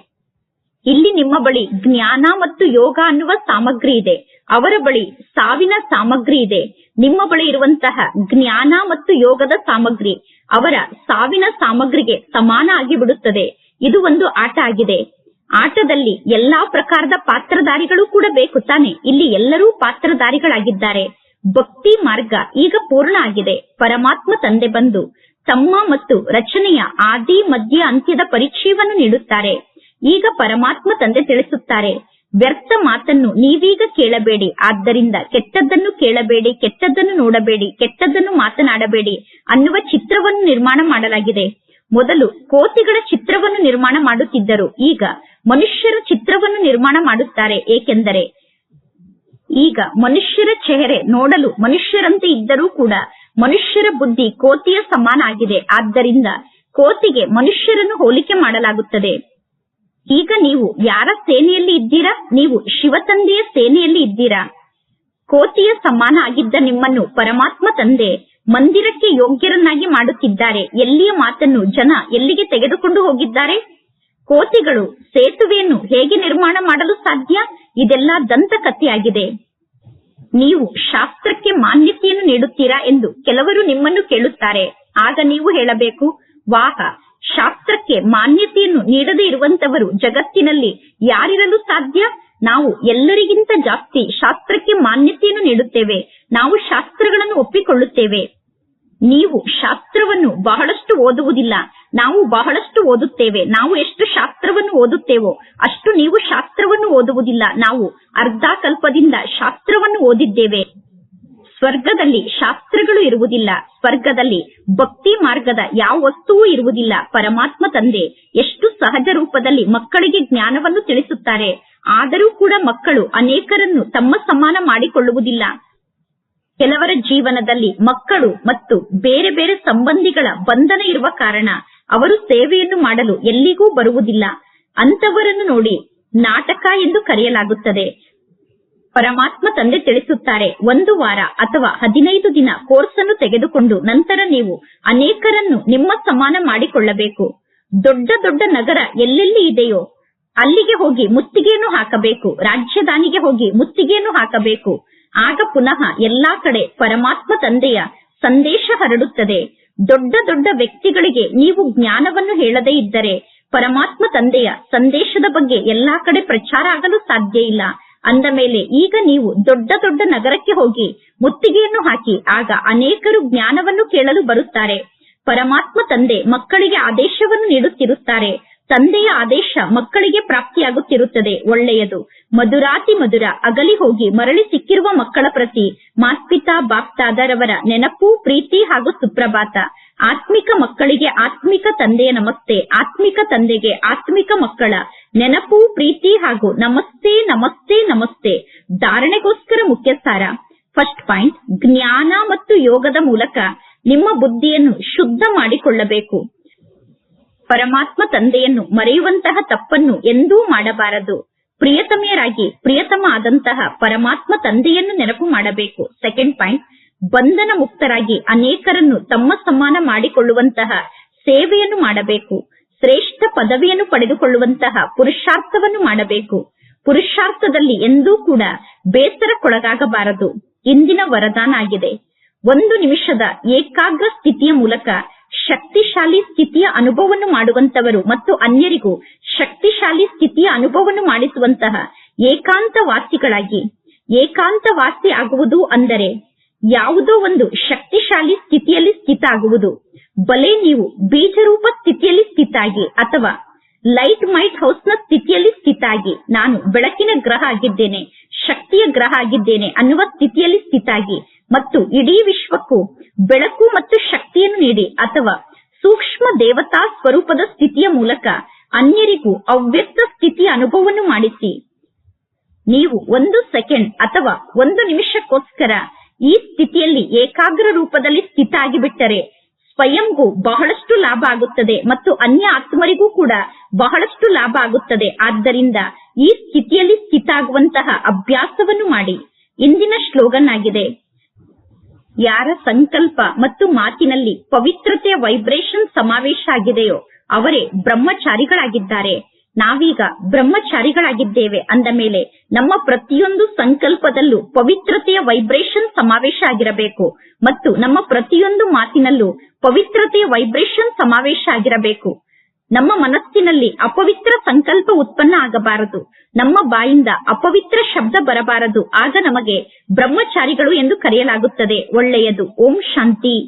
ಇಲ್ಲಿ ನಿಮ್ಮ ಬಳಿ ಜ್ಞಾನ ಮತ್ತು ಯೋಗ ಅನ್ನುವ ಸಾಮಗ್ರಿ ಇದೆ. ಅವರ ಬಳಿ ಸಾವಿನ ಸಾಮಗ್ರಿ ಇದೆ. ನಿಮ್ಮ ಬಳಿ ಇರುವಂತಹ ಜ್ಞಾನ ಮತ್ತು ಯೋಗದ ಸಾಮಗ್ರಿ ಅವರ ಸಾವಿನ ಸಾಮಗ್ರಿಗೆ ಸಮಾನ ಆಗಿಬಿಡುತ್ತದೆ. ಇದು ಒಂದು ಆಟ ಆಗಿದೆ. ಆಟದಲ್ಲಿ ಎಲ್ಲಾ ಪ್ರಕಾರದ ಪಾತ್ರಧಾರಿಗಳು ಕೂಡ ಬೇಕು ತಾನೆ. ಇಲ್ಲಿ ಎಲ್ಲರೂ ಪಾತ್ರಧಾರಿಗಳಾಗಿದ್ದಾರೆ. ಭಕ್ತಿ ಮಾರ್ಗ ಈಗ ಪೂರ್ಣ ಆಗಿದೆ. ಪರಮಾತ್ಮ ತಂದೆ ಬಂದು ತಮ್ಮ ಮತ್ತು ರಚನೆಯ ಆದಿ, ಮಧ್ಯ, ಅಂತ್ಯದ ಪರಿಚಯವನ್ನು ನೀಡುತ್ತಾರೆ. ಈಗ ಪರಮಾತ್ಮ ತಂದೆ ತಿಳಿಸುತ್ತಾರೆ, ವ್ಯರ್ಥ ಮಾತನ್ನು ನೀವೀಗ ಕೇಳಬೇಡಿ. ಆದ್ದರಿಂದ ಕೆಟ್ಟದ್ದನ್ನು ಕೇಳಬೇಡಿ, ಕೆಟ್ಟದ್ದನ್ನು ನೋಡಬೇಡಿ, ಕೆಟ್ಟದ್ದನ್ನು ಮಾತನಾಡಬೇಡಿ ಅನ್ನುವ ಚಿತ್ರವನ್ನು ನಿರ್ಮಾಣ ಮಾಡಲಾಗಿದೆ. ಮೊದಲು ಕೋತಿಗಳ ಚಿತ್ರವನ್ನು ನಿರ್ಮಾಣ ಮಾಡುತ್ತಿದ್ದರು. ಈಗ ಮನುಷ್ಯರ ಚಿತ್ರವನ್ನು ನಿರ್ಮಾಣ ಮಾಡುತ್ತಾರೆ. ಏಕೆಂದರೆ ಈಗ ಮನುಷ್ಯರ ಚೆಹರೆ ನೋಡಲು ಮನುಷ್ಯರಂತೆ ಇದ್ದರೂ ಕೂಡ ಮನುಷ್ಯರ ಬುದ್ಧಿ ಕೋತಿಯ ಸಮಾನ ಆಗಿದೆ ಆದ್ದರಿಂದ ಕೋತಿಗೆ ಮನುಷ್ಯರನ್ನು ಹೋಲಿಕೆ ಮಾಡಲಾಗುತ್ತದೆ. ಈಗ ನೀವು ಯಾರ ಸೇನೆಯಲ್ಲಿ ಇದ್ದೀರಾ? ನೀವು ಶಿವತಂದೆಯ ಸೇನೆಯಲ್ಲಿ ಇದ್ದೀರಾ? ಕೋತಿಯ ಸಮಾನ ಆಗಿದ್ದ ನಿಮ್ಮನ್ನು ಪರಮಾತ್ಮ ತಂದೆ ಮಂದಿರಕ್ಕೆ ಯೋಗ್ಯರನ್ನಾಗಿ ಮಾಡುತ್ತಿದ್ದಾರೆ. ಎಲ್ಲಿಯ ಮಾತನ್ನು ಜನ ಎಲ್ಲಿಗೆ ತೆಗೆದುಕೊಂಡು ಹೋಗಿದ್ದಾರೆ? ಕೋತಿಗಳು ಸೇತುವೆಯನ್ನು ಹೇಗೆ ನಿರ್ಮಾಣ ಮಾಡಲು ಸಾಧ್ಯ? ಇದೆಲ್ಲ ದಂತಕಥೆಯಾಗಿದೆ. ನೀವು ಶಾಸ್ತ್ರಕ್ಕೆ ಮಾನ್ಯತೆಯನ್ನು ನೀಡುತ್ತೀರಾ ಎಂದು ಕೆಲವರು ನಿಮ್ಮನ್ನು ಕೇಳುತ್ತಾರೆ. ಆಗ ನೀವು ಹೇಳಬೇಕು, ವಾಹ, ಶಾಸ್ತ್ರಕ್ಕೆ ಮಾನ್ಯತೆಯನ್ನು ನೀಡದೇ ಇರುವಂತವರು ಜಗತ್ತಿನಲ್ಲಿ ಯಾರಿರಲು ಸಾಧ್ಯ? ನಾವು ಎಲ್ಲರಿಗಿಂತ ಜಾಸ್ತಿ ಶಾಸ್ತ್ರಕ್ಕೆ ಮಾನ್ಯತೆಯನ್ನು ನೀಡುತ್ತೇವೆ. ನಾವು ಶಾಸ್ತ್ರಗಳನ್ನು ಒಪ್ಪಿಕೊಳ್ಳುತ್ತೇವೆ. ನೀವು ಶಾಸ್ತ್ರವನ್ನು ಬಹಳಷ್ಟು ಓದುವುದಿಲ್ಲ. ನಾವು ಬಹಳಷ್ಟು ಓದುತ್ತೇವೆ. ನಾವು ಎಷ್ಟು ಶಾಸ್ತ್ರವನ್ನು ಓದುತ್ತೇವೋ ಅಷ್ಟು ನೀವು ಶಾಸ್ತ್ರವನ್ನು ಓದುವುದಿಲ್ಲ. ನಾವು ಅರ್ಧ ಕಲ್ಪದಿಂದ ಶಾಸ್ತ್ರವನ್ನು ಓದಿದ್ದೇವೆ. ಸ್ವರ್ಗದಲ್ಲಿ ಶಾಸ್ತ್ರಗಳು ಇರುವುದಿಲ್ಲ. ಸ್ವರ್ಗದಲ್ಲಿ ಭಕ್ತಿ ಮಾರ್ಗದ ಯಾವ ವಸ್ತುವೂ ಇರುವುದಿಲ್ಲ. ಪರಮಾತ್ಮ ತಂದೆ ಎಷ್ಟು ಸಹಜ ರೂಪದಲ್ಲಿ ಮಕ್ಕಳಿಗೆ ಜ್ಞಾನವನ್ನು ತಿಳಿಸುತ್ತಾರೆ. ಆದರೂ ಕೂಡ ಮಕ್ಕಳು ಅನೇಕರನ್ನು ತಮ್ಮ ಸಮಾನ ಮಾಡಿಕೊಳ್ಳುವುದಿಲ್ಲ. ಕೆಲವರ ಜೀವನದಲ್ಲಿ ಮಕ್ಕಳು ಮತ್ತು ಬೇರೆ ಬೇರೆ ಸಂಬಂಧಿಗಳ ಬಂಧನ ಇರುವ ಕಾರಣ ಅವರು ಸೇವೆಯನ್ನು ಮಾಡಲು ಎಲ್ಲಿಗೂ ಬರುವುದಿಲ್ಲ. ಅಂತವರನ್ನು ನೋಡಿ ನಾಟಕ ಎಂದು ಕರೆಯಲಾಗುತ್ತದೆ. ಪರಮಾತ್ಮ ತಂದೆ ತಿಳಿಸುತ್ತಾರೆ, ಒಂದು ವಾರ ಅಥವಾ ಹದಿನೈದು ದಿನ ಕೋರ್ಸ್ ಅನ್ನು ತೆಗೆದುಕೊಂಡು ನಂತರ ನೀವು ಅನೇಕರನ್ನು ನಿಮ್ಮ ಸಮಾನ ಮಾಡಿಕೊಳ್ಳಬೇಕು. ದೊಡ್ಡ ದೊಡ್ಡ ನಗರ ಎಲ್ಲೆಲ್ಲಿ ಇದೆಯೋ ಅಲ್ಲಿಗೆ ಹೋಗಿ ಮುತ್ತಿಗೆಯನ್ನು ಹಾಕಬೇಕು, ರಾಜ್ಯದಾನಿಗೆ ಹೋಗಿ ಮುತ್ತಿಗೆಯನ್ನು ಹಾಕಬೇಕು. ಆಗ ಪುನಃ ಎಲ್ಲಾ ಕಡೆ ಪರಮಾತ್ಮ ತಂದೆಯ ಸಂದೇಶ ಹರಡುತ್ತದೆ. ದೊಡ್ಡ ದೊಡ್ಡ ವ್ಯಕ್ತಿಗಳಿಗೆ ನೀವು ಜ್ಞಾನವನ್ನು ಹೇಳದೇ ಇದ್ದರೆ ಪರಮಾತ್ಮ ತಂದೆಯ ಸಂದೇಶದ ಬಗ್ಗೆ ಎಲ್ಲಾ ಕಡೆ ಪ್ರಚಾರ ಆಗಲು ಸಾಧ್ಯ ಇಲ್ಲ. ಅಂದ ಮೇಲೆ ಈಗ ನೀವು ದೊಡ್ಡ ದೊಡ್ಡ ನಗರಕ್ಕೆ ಹೋಗಿ ಮುತ್ತಿಗೆಯನ್ನು ಹಾಕಿ ಆಗ ಅನೇಕರು ಜ್ಞಾನವನ್ನು ಕೇಳಲು ಬರುತ್ತಾರೆ. ಪರಮಾತ್ಮ ತಂದೆ ಮಕ್ಕಳಿಗೆ ಆದೇಶವನ್ನು ನೀಡುತ್ತಿರುತ್ತಾರೆ. ತಂದೆಯ ಆದೇಶ ಮಕ್ಕಳಿಗೆ ಪ್ರಾಪ್ತಿಯಾಗುತ್ತಿರುತ್ತದೆ, ಒಳ್ಳೆಯದು. ಮಧುರಾತಿ ಮಧುರ, ಅಗಲಿ ಹೋಗಿ ಮರಳಿ ಸಿಕ್ಕಿರುವ ಮಕ್ಕಳ ಪ್ರತಿ ಮಾಸ್ಪಿತಾ, ಬಾಪ್ತಾದರವರ ನೆನಪು, ಪ್ರೀತಿ ಹಾಗೂ ಸುಪ್ರಭಾತ. ಆತ್ಮಿಕ ಮಕ್ಕಳಿಗೆ ಆತ್ಮಿಕ ತಂದೆಯ ನಮಸ್ತೆ, ಆತ್ಮಿಕ ತಂದೆಗೆ ಆತ್ಮಿಕ ಮಕ್ಕಳ ನೆನಪು, ಪ್ರೀತಿ ಹಾಗೂ ನಮಸ್ತೆ ನಮಸ್ತೆ ನಮಸ್ತೆ. ಧಾರಣೆಗೋಸ್ಕರ ಮುಖ್ಯ ಸಾರ ಫಸ್ಟ್ ಪಾಯಿಂಟ್, ಜ್ಞಾನ ಮತ್ತು ಯೋಗದ ಮೂಲಕ ನಿಮ್ಮ ಬುದ್ಧಿಯನ್ನು ಶುದ್ಧ ಮಾಡಿಕೊಳ್ಳಬೇಕು. ಪರಮಾತ್ಮ ತಂದೆಯನ್ನು ಮರೆಯುವಂತಹ ತಪ್ಪನ್ನು ಎಂದೂ ಮಾಡಬಾರದು. ಪ್ರಿಯತಮೆಯರಾಗಿ ಪ್ರಿಯತಮ ಆದಂತಹ ಪರಮಾತ್ಮ ತಂದೆಯನ್ನು ನೆನಪು ಮಾಡಬೇಕು. ಸೆಕೆಂಡ್ ಪಾಯಿಂಟ್ ಬಂಧನ ಮುಕ್ತರಾಗಿ ಅನೇಕರನ್ನು ತಮ್ಮ ಸಮಾನ ಮಾಡಿಕೊಳ್ಳುವಂತಹ ಸೇವೆಯನ್ನು ಮಾಡಬೇಕು. ಶ್ರೇಷ್ಠ ಪದವಿಯನ್ನು ಪಡೆದುಕೊಳ್ಳುವಂತಹ ಪುರುಷಾರ್ಥವನ್ನು ಮಾಡಬೇಕು. ಪುರುಷಾರ್ಥದಲ್ಲಿ ಎಂದೂ ಕೂಡ ಬೇಸರಕ್ಕೊಳಗಾಗಬಾರದು. ಇಂದಿನ ವರದಾನ ಆಗಿದೆ. ಒಂದು ನಿಮಿಷದ ಏಕಾಗ್ರ ಸ್ಥಿತಿಯ ಮೂಲಕ ಶಕ್ತಿಶಾಲಿ ಸ್ಥಿತಿಯ ಅನುಭವವನ್ನು ಮಾಡುವಂತವರು ಮತ್ತು ಅನ್ಯರಿಗೂ ಶಕ್ತಿಶಾಲಿ ಸ್ಥಿತಿಯ ಅನುಭವವನ್ನು ಮಾಡಿಸುವಂತಹ ಏಕಾಂತವಾಸಿಗಳಾಗಿ ಏಕಾಂತವಾಸಿ ಆಗುವುದು ಅಂದರೆ ಯಾವುದೋ ಒಂದು ಶಕ್ತಿಶಾಲಿ ಸ್ಥಿತಿಯಲ್ಲಿ ಸ್ಥಿತ ಆಗುವುದು. ಬಲೆ ನೀವು ಬೀಜರೂಪ ಸ್ಥಿತಿಯಲ್ಲಿ ಸ್ಥಿತಾಗಿ ಅಥವಾ ಲೈಟ್ ಮೈಟ್ ಹೌಸ್ನ ಸ್ಥಿತಿಯಲ್ಲಿ ಸ್ಥಿತಾಗಿ ನಾನು ಬೆಳಕಿನ ಗ್ರಹ ಆಗಿದ್ದೇನೆ, ಶಕ್ತಿಯ ಗ್ರಹ ಆಗಿದ್ದೇನೆ ಅನ್ನುವ ಸ್ಥಿತಿಯಲ್ಲಿ ಸ್ಥಿತಾಗಿ ಮತ್ತು ಇಡೀ ವಿಶ್ವಕ್ಕೂ ಬೆಳಕು ಮತ್ತು ಶಕ್ತಿಯನ್ನು ನೀಡಿ ಅಥವಾ ಸೂಕ್ಷ್ಮ ದೇವತಾ ಸ್ವರೂಪದ ಸ್ಥಿತಿಯ ಮೂಲಕ ಅನ್ಯರಿಗೂ ಅವ್ಯಕ್ತ ಸ್ಥಿತಿಯ ಅನುಭವವನ್ನು ಮಾಡಿಸಿ. ನೀವು ಒಂದು ಸೆಕೆಂಡ್ ಅಥವಾ ಒಂದು ನಿಮಿಷಕ್ಕೋಸ್ಕರ ಈ ಸ್ಥಿತಿಯಲ್ಲಿ ಏಕಾಗ್ರ ರೂಪದಲ್ಲಿ ಸ್ಥಿತ ಆಗಿಬಿಟ್ಟರೆ ಸ್ವಯಂಗೂ ಬಹಳಷ್ಟು ಲಾಭ ಆಗುತ್ತದೆ ಮತ್ತು ಅನ್ಯ ಆತ್ಮರಿಗೂ ಕೂಡ ಬಹಳಷ್ಟು ಲಾಭ ಆಗುತ್ತದೆ. ಆದ್ದರಿಂದ ಈ ಸ್ಥಿತಿಯಲ್ಲಿ ಸ್ಥಿತ ಆಗುವಂತಹ ಅಭ್ಯಾಸವನ್ನು ಮಾಡಿ. ಇಂದಿನ ಶ್ಲೋಗನ್ ಆಗಿದೆ ಯಾರ ಸಂಕಲ್ಪ ಮತ್ತು ಮಾತಿನಲ್ಲಿ ಪವಿತ್ರತೆಯ ವೈಬ್ರೇಷನ್ ಸಮಾವೇಶ ಆಗಿದೆಯೋ ಅವರೇ ಬ್ರಹ್ಮಚಾರಿಗಳಾಗಿದ್ದಾರೆ. ನಾವೀಗ ಬ್ರಹ್ಮಚಾರಿಗಳಾಗಿದ್ದೇವೆ ಅಂದ ಮೇಲೆ ನಮ್ಮ ಪ್ರತಿಯೊಂದು ಸಂಕಲ್ಪದಲ್ಲೂ ಪವಿತ್ರತೆಯ ವೈಬ್ರೇಷನ್ ಸಮಾವೇಶ ಆಗಿರಬೇಕು ಮತ್ತು ನಮ್ಮ ಪ್ರತಿಯೊಂದು ಮಾತಿನಲ್ಲೂ ಪವಿತ್ರತೆಯ ವೈಬ್ರೇಷನ್ ಸಮಾವೇಶ ಆಗಿರಬೇಕು. ನಮ್ಮ ಮನಸ್ಸಿನಲ್ಲಿ ಅಪವಿತ್ರ ಸಂಕಲ್ಪ ಉತ್ಪನ್ನ ಆಗಬಾರದು. ನಮ್ಮ ಬಾಯಿಂದ ಅಪವಿತ್ರ ಶಬ್ದ ಬರಬಾರದು. ಆಗ ನಮಗೆ ಬ್ರಹ್ಮಚಾರಿಗಳು ಎಂದು ಕರೆಯಲಾಗುತ್ತದೆ. ಒಳ್ಳೆಯದು. ಓಂ ಶಾಂತಿ.